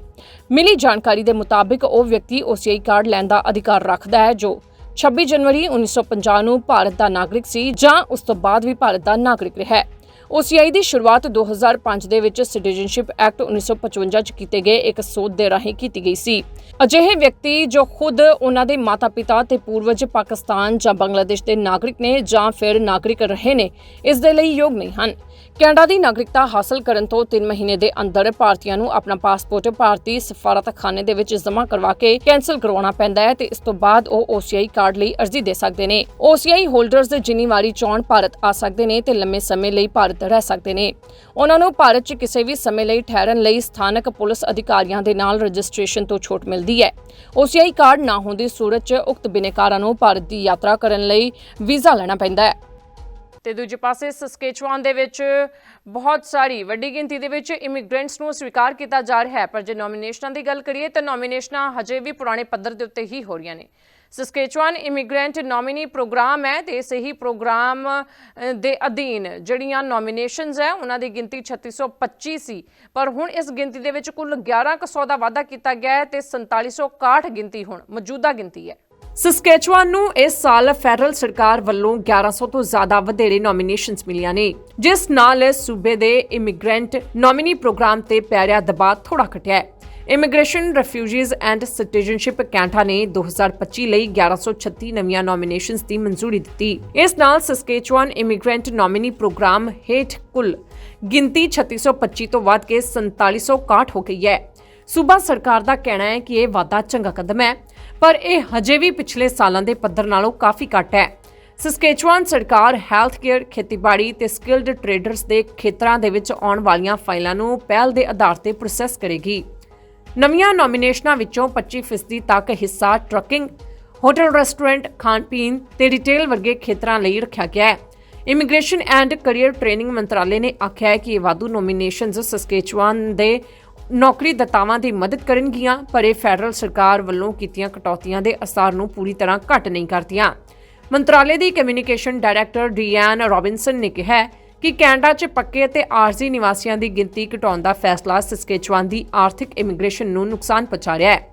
ਮਿਲੀ ਜਾਣਕਾਰੀ ਦੇ ਮੁਤਾਬਿਕ ਉਹ ਵਿਅਕਤੀ OCI ਕਾਰਡ ਲੈਣ ਦਾ ਅਧਿਕਾਰ ਰੱਖਦਾ ਹੈ, ਜੋ 26 ਜਨਵਰੀ 1950 ਨੂੰ ਭਾਰਤ ਦਾ ਨਾਗਰਿਕ ਸੀ ਜਾਂ ਉਸ ਤੋਂ ਬਾਅਦ ਵੀ ਭਾਰਤ ਦਾ ਨਾਗਰਿਕ ਰਿਹਾ ਹੈ। OCI ਦੀ ਸ਼ੁਰੂਆਤ 2005 ਦੇ ਵਿੱਚ ਸਿਟੀਜ਼ਨਸ਼ਿਪ ਐਕਟ 1955 ਚ ਕੀਤੇ ਗਏ ਇੱਕ ਸੋਧ ਦੇ ਰਾਹੀਂ ਕੀਤੀ ਗਈ ਸੀ। ਅਜਿਹੇ ਵਿਅਕਤੀ ਜੋ ਖੁਦ ਉਹਨਾਂ ਦੇ ਮਾਤਾ-ਪਿਤਾ ਤੇ ਪੂਰਵਜ ਪਾਕਿਸਤਾਨ ਜਾਂ ਬੰਗਲਾਦੇਸ਼ ਦੇ ਨਾਗਰਿਕ ਨੇ ਜਾਂ ਫਿਰ ਨਾਗਰਿਕ ਰਹੇ ਨੇ, ਇਸ ਦੇ ਲਈ ਯੋਗ ਨਹੀਂ ਹਨ। ਕੈਨੇਡਾ ਦੀ ਨਾਗਰਿਕਤਾ ਹਾਸਲ ਕਰਨ ਤੋਂ 3 ਮਹੀਨੇ ਦੇ ਅੰਦਰ ਭਾਰਤੀਆਂ ਨੂੰ ਆਪਣਾ ਪਾਸਪੋਰਟ ਭਾਰਤੀ ਸਫਾਰਤਖਾਨੇ ਦੇ ਵਿੱਚ ਜਮ੍ਹਾਂ ਕਰਵਾ ਕੇ ਕੈਂਸਲ ਕਰਵਾਉਣਾ ਪੈਂਦਾ ਹੈ ਤੇ ਇਸ ਤੋਂ ਬਾਅਦ ਉਹ OCI ਕਾਰਡ ਲਈ ਅਰਜ਼ੀ ਦੇ ਸਕਦੇ ਨੇ। OCI ਹੋਲਡਰਸ ਜਿੰਨੀ ਵਾਰੀ ਚੋਣ ਭਾਰਤ ਆ ਸਕਦੇ ਨੇ ਤੇ ਲੰਮੇ ਸਮੇਂ ਲਈ ਭਾਰਤ ਰਹਿ ਸਕਦੇ ਨੇ। ਉਹਨਾਂ ਨੂੰ ਭਾਰਤ 'ਚ ਕਿਸੇ ਵੀ ਸਮੇਂ ਲਈ ਠਹਿਰਨ ਲਈ ਸਥਾਨਕ ਪੁਲਿਸ ਅਧਿਕਾਰੀਆਂ ਦੇ ਨਾਲ ਰਜਿਸਟ੍ਰੇਸ਼ਨ ਤੋਂ ਛੋਟ ਮਿਲਦੀ ਹੈ। OCI ਕਾਰਡ ਨਾ ਹੋਣ ਦੀ ਸੂਰਤ 'ਚ ਉਕਤ ਬਿਨੇਕਾਰਾਂ ਨੂੰ ਭਾਰਤ ਦੀ ਯਾਤਰਾ ਕਰਨ ਲਈ ਵੀਜ਼ਾ ਲੈਣਾ ਪੈਂਦਾ ਹੈ। ਤੇ ਦੂਜੇ ਪਾਸੇ ਸਸਕੇਚਵਾਨ ਦੇ ਵਿੱਚ ਬਹੁਤ ਸਾਰੀ ਵੱਡੀ ਗਿਣਤੀ ਦੇ ਵਿੱਚ ਇਮੀਗ੍ਰੈਂਟਸ ਨੂੰ ਸਵੀਕਾਰ ਕੀਤਾ ਜਾ ਰਿਹਾ ਹੈ। ਪਰ ਜੇ ਨੋਮੀਨੇਸ਼ਨਾਂ ਦੀ ਗੱਲ ਕਰੀਏ ਤਾਂ ਨੋਮੀਨੇਸ਼ਨਾਂ ਹਜੇ ਵੀ ਪੁਰਾਣੇ ਪੱਧਰ ਦੇ ਉੱਤੇ ਹੀ ਹੋ ਰਹੀਆਂ ਨੇ। ਸਸਕੇਚਵਾਨ ਇਮੀਗ੍ਰੈਂਟ ਨੋਮੀਨੀ ਪ੍ਰੋਗਰਾਮ ਹੈ ਤੇ ਇਸੇ ਹੀ ਪ੍ਰੋਗਰਾਮ ਦੇ ਅਧੀਨ ਜਿਹੜੀਆਂ ਨੋਮੀਨੇਸ਼ਨਸ ਹੈ, ਉਹਨਾਂ ਦੀ ਗਿਣਤੀ 3625 ਸੀ ਪਰ ਹੁਣ ਇਸ ਗਿਣਤੀ ਦੇ ਵਿੱਚ ਕੁੱਲ 1100 ਦਾ ਵਾਧਾ ਕੀਤਾ ਗਿਆ ਹੈ ਤੇ 4761 ਗਿਣਤੀ ਹੁਣ ਮੌਜੂਦਾ ਗਿਣਤੀ ਹੈ। ਸਸਕੈਚੁਆਨ ਨੂੰ ਇਸ ਸਾਲ ਫੈਡਰਲ ਸਰਕਾਰ ਵੱਲੋਂ 1100 ਤੋਂ ਜ਼ਿਆਦਾ ਵਧੇਰੇ ਨੋਮੀਨੇਸ਼ਨਸ ਮਿਲੀਆਂ ਨੇ, ਜਿਸ ਨਾਲ ਸੂਬੇ ਦੇ ਇਮੀਗ੍ਰੈਂਟ ਨੋਮੀਨੀ ਪ੍ਰੋਗਰਾਮ ਤੇ ਪੈ ਰਿਹਾ ਦਬਾਅ ਥੋੜਾ ਘਟਿਆ ਹੈ। ਇਮੀਗ੍ਰੇਸ਼ਨ ਰਿਫਿਊਜੀਜ਼ ਐਂਡ ਸਿਟੀਜ਼ਨਸ਼ਿਪ ਕੈਂਠਾ ਨੇ 2025 ਲਈ 1136 ਨਵੀਆਂ ਨੋਮੀਨੇਸ਼ਨਸ ਦੀ ਮਨਜ਼ੂਰੀ ਦਿੱਤੀ। ਇਸ ਨਾਲ ਸਸਕੇਚਵਾਨ ਇਮੀਗ੍ਰੈਂਟ ਨੋਮੀਨੀ ਪ੍ਰੋਗਰਾਮ ਹੇਠ ਕੁੱਲ ਗਿਣਤੀ 3625 ਤੋਂ ਵੱਧ ਕੇ 4761 ਹੋ ਗਈ ਹੈ। ਸੂਬਾ ਸਰਕਾਰ ਦਾ ਕਹਿਣਾ ਹੈ ਕਿ ਇਹ ਵਾਧਾ ਚੰਗਾ ਕਦਮ ਹੈ, ਪਰ ਇਹ ਹਜੇ ਵੀ ਪਿਛਲੇ ਸਾਲਾਂ ਦੇ ਪੱਧਰ ਨਾਲੋਂ ਕਾਫੀ ਘੱਟ ਹੈ। ਸਸਕੇਚੁਆਨ ਸਰਕਾਰ ਹੈਲਥ ਕੇਅਰ, ਖੇਤੀਬਾੜੀ ਤੇ ਸਕਿਲਡ ਟ੍ਰੇਡਰਸ ਦੇ ਖੇਤਰਾਂ ਦੇ ਵਿੱਚ ਆਉਣ ਵਾਲੀਆਂ ਫਾਈਲਾਂ ਨੂੰ ਪਹਿਲ ਦੇ ਆਧਾਰ ਤੇ ਪ੍ਰੋਸੈਸ ਕਰੇਗੀ। ਨਵੀਆਂ ਨੋਮੀਨੇਸ਼ਨਾਂ ਵਿੱਚੋਂ 25% ਤੱਕ ਹਿੱਸਾ ਟਰੱਕਿੰਗ, ਹੋਟਲ ਰੈਸਟੋਰੈਂਟ ਖਾਣ ਪੀਣ ਤੇ ਰਿਟੇਲ ਵਰਗੇ ਖੇਤਰਾਂ ਲਈ ਰੱਖਿਆ ਗਿਆ ਹੈ। ਇਮੀਗ੍ਰੇਸ਼ਨ ਐਂਡ ਕੈਰੀਅਰ ਟ੍ਰੇਨਿੰਗ ਮੰਤਰਾਲੇ ਨੇ ਆਖਿਆ ਹੈ ਕਿ ਇਹ ਵਾਧੂ ਨੋਮੀਨੇਸ਼ਨਸ ਸਸਕੇਚੁਆਨ ਦੇ ਨੌਕਰੀ ਦਾਤਾਵਾਂ ਦੀ ਮਦਦ ਕਰਨਗੀਆਂ, ਪਰ ਇਹ ਫੈਡਰਲ ਸਰਕਾਰ ਵੱਲੋਂ ਕੀਤੀਆਂ ਕਟੌਤੀਆਂ ਦੇ ਅਸਰ ਨੂੰ ਪੂਰੀ ਤਰ੍ਹਾਂ ਘੱਟ ਨਹੀਂ ਕਰਦੀਆਂ। ਮੰਤਰਾਲੇ ਦੀ ਕਮਿਊਨੀਕੇਸ਼ਨ ਡਾਇਰੈਕਟਰ ਡੀਐਨ ਰੋਬਿਨਸਨ ਨੇ ਕਿਹਾ ਕਿ ਕੈਨੇਡਾ 'ਚ ਪੱਕੇ ਅਤੇ ਆਰਜ਼ੀ ਨਿਵਾਸੀਆਂ ਦੀ ਗਿਣਤੀ ਘਟਾਉਣ ਦਾ ਫੈਸਲਾ ਸਸਕੇਚਵਾਨ ਦੀ ਆਰਥਿਕ ਇਮੀਗ੍ਰੇਸ਼ਨ ਨੂੰ ਨੁਕਸਾਨ ਪਹੁੰਚਾ ਰਿਹਾ ਹੈ।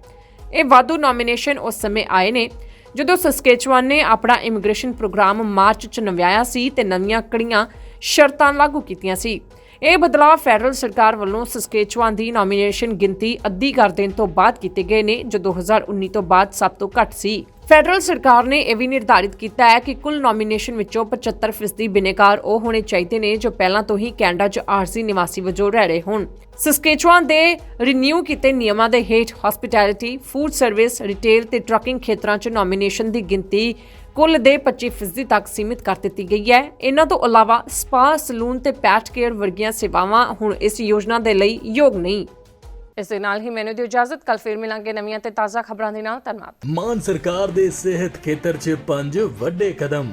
ਇਹ ਵਾਧੂ ਨੋਮੀਨੇਸ਼ਨ ਉਸ ਸਮੇਂ ਆਏ ਨੇ ਜਦੋਂ ਸਸਕੇਚਵਾਨ ਨੇ ਆਪਣਾ ਇਮੀਗ੍ਰੇਸ਼ਨ ਪ੍ਰੋਗਰਾਮ ਮਾਰਚ 'ਚ ਨਵਿਆਇਆ ਸੀ ਤੇ ਨਵੀਆਂ ਕੜੀਆਂ ਸ਼ਰਤਾਂ ਲਾਗੂ ਕੀਤੀਆਂ ਸੀ। ਇਹ ਬਦਲਾਅ ਫੈਡਰਲ ਸਰਕਾਰ ਵੱਲੋਂ ਸਸਕੇਚੁਆਨ ਦੀ ਨੋਮੀਨੇਸ਼ਨ ਗਿਣਤੀ ਅੱਧੀ ਕਰ ਦੇਣ ਤੋਂ ਬਾਅਦ ਕੀਤੇ ਗਏ ਨੇ, ਜੋ 2019 ਤੋਂ ਬਾਅਦ ਸਭ ਤੋਂ ਘੱਟ ਸੀ। ਫੈਡਰਲ ਸਰਕਾਰ ਨੇ ਇਹ ਵੀ ਨਿਰਧਾਰਿਤ ਕੀਤਾ ਹੈ ਕਿ ਕੁੱਲ ਨੋਮੀਨੇਸ਼ਨ ਵਿੱਚੋਂ 75% ਬਿਨੇਕਾਰ ਉਹ ਹੋਣੇ ਚਾਹੀਦੇ ਨੇ, ਜੋ ਪਹਿਲਾਂ ਤੋਂ ਹੀ ਕੈਨੇਡਾ 'ਚ ਆਰਜ਼ੀ ਨਿਵਾਸੀ ਵਜੋਂ ਰਹਿ ਰਹੇ ਹੋਣ। ਸਸਕੇਚੁਆਨ ਦੇ ਰੀਨਿਊ ਕੀਤੇ ਨਿਯਮਾਂ ਦੇ ਹੇਠ ਹਸਪਿਟੈਲਿਟੀ ਫੂਡ ਸਰਵਿਸ ਰਿਟੇਲ ਤੇ ਟਰੱਕਿੰਗ ਖੇਤਰਾਂ 'ਚ ਨੋਮੀਨੇਸ਼ਨ ਦੀ ਗਿਣਤੀ ਕੁੱਲ ਦੇ 25% ਤੱਕ ਸੀਮਿਤ ਕਰ ਦਿੱਤੀ ਗਈ ਹੈ। ਇਹਨਾਂ ਤੋਂ ਇਲਾਵਾ ਸਪਾ ਸਲੂਨ ਤੇ ਪੈਟ ਕੇਅਰ ਵਰਗੀਆਂ ਸੇਵਾਵਾਂ ਹੁਣ ਇਸ ਯੋਜਨਾ ਦੇ ਲਈ ਯੋਗ ਨਹੀਂ। ਇਸ ਦੇ ਨਾਲ ਹੀ ਮੈਨੂੰ ਦਿਓ ਇਜਾਜ਼ਤ। ਕੱਲ ਫੇਰ ਮਿਲਾਂਗੇ ਨਵੀਆਂ ਤੇ ਤਾਜ਼ਾ ਖਬਰਾਂ ਦੇ ਨਾਲ। ਧੰਨਵਾਦ। ਮਾਨ ਸਰਕਾਰ ਦੇ ਸਿਹਤ ਖੇਤਰ 'ਚ ਪੰਜ ਵੱਡੇ ਕਦਮ।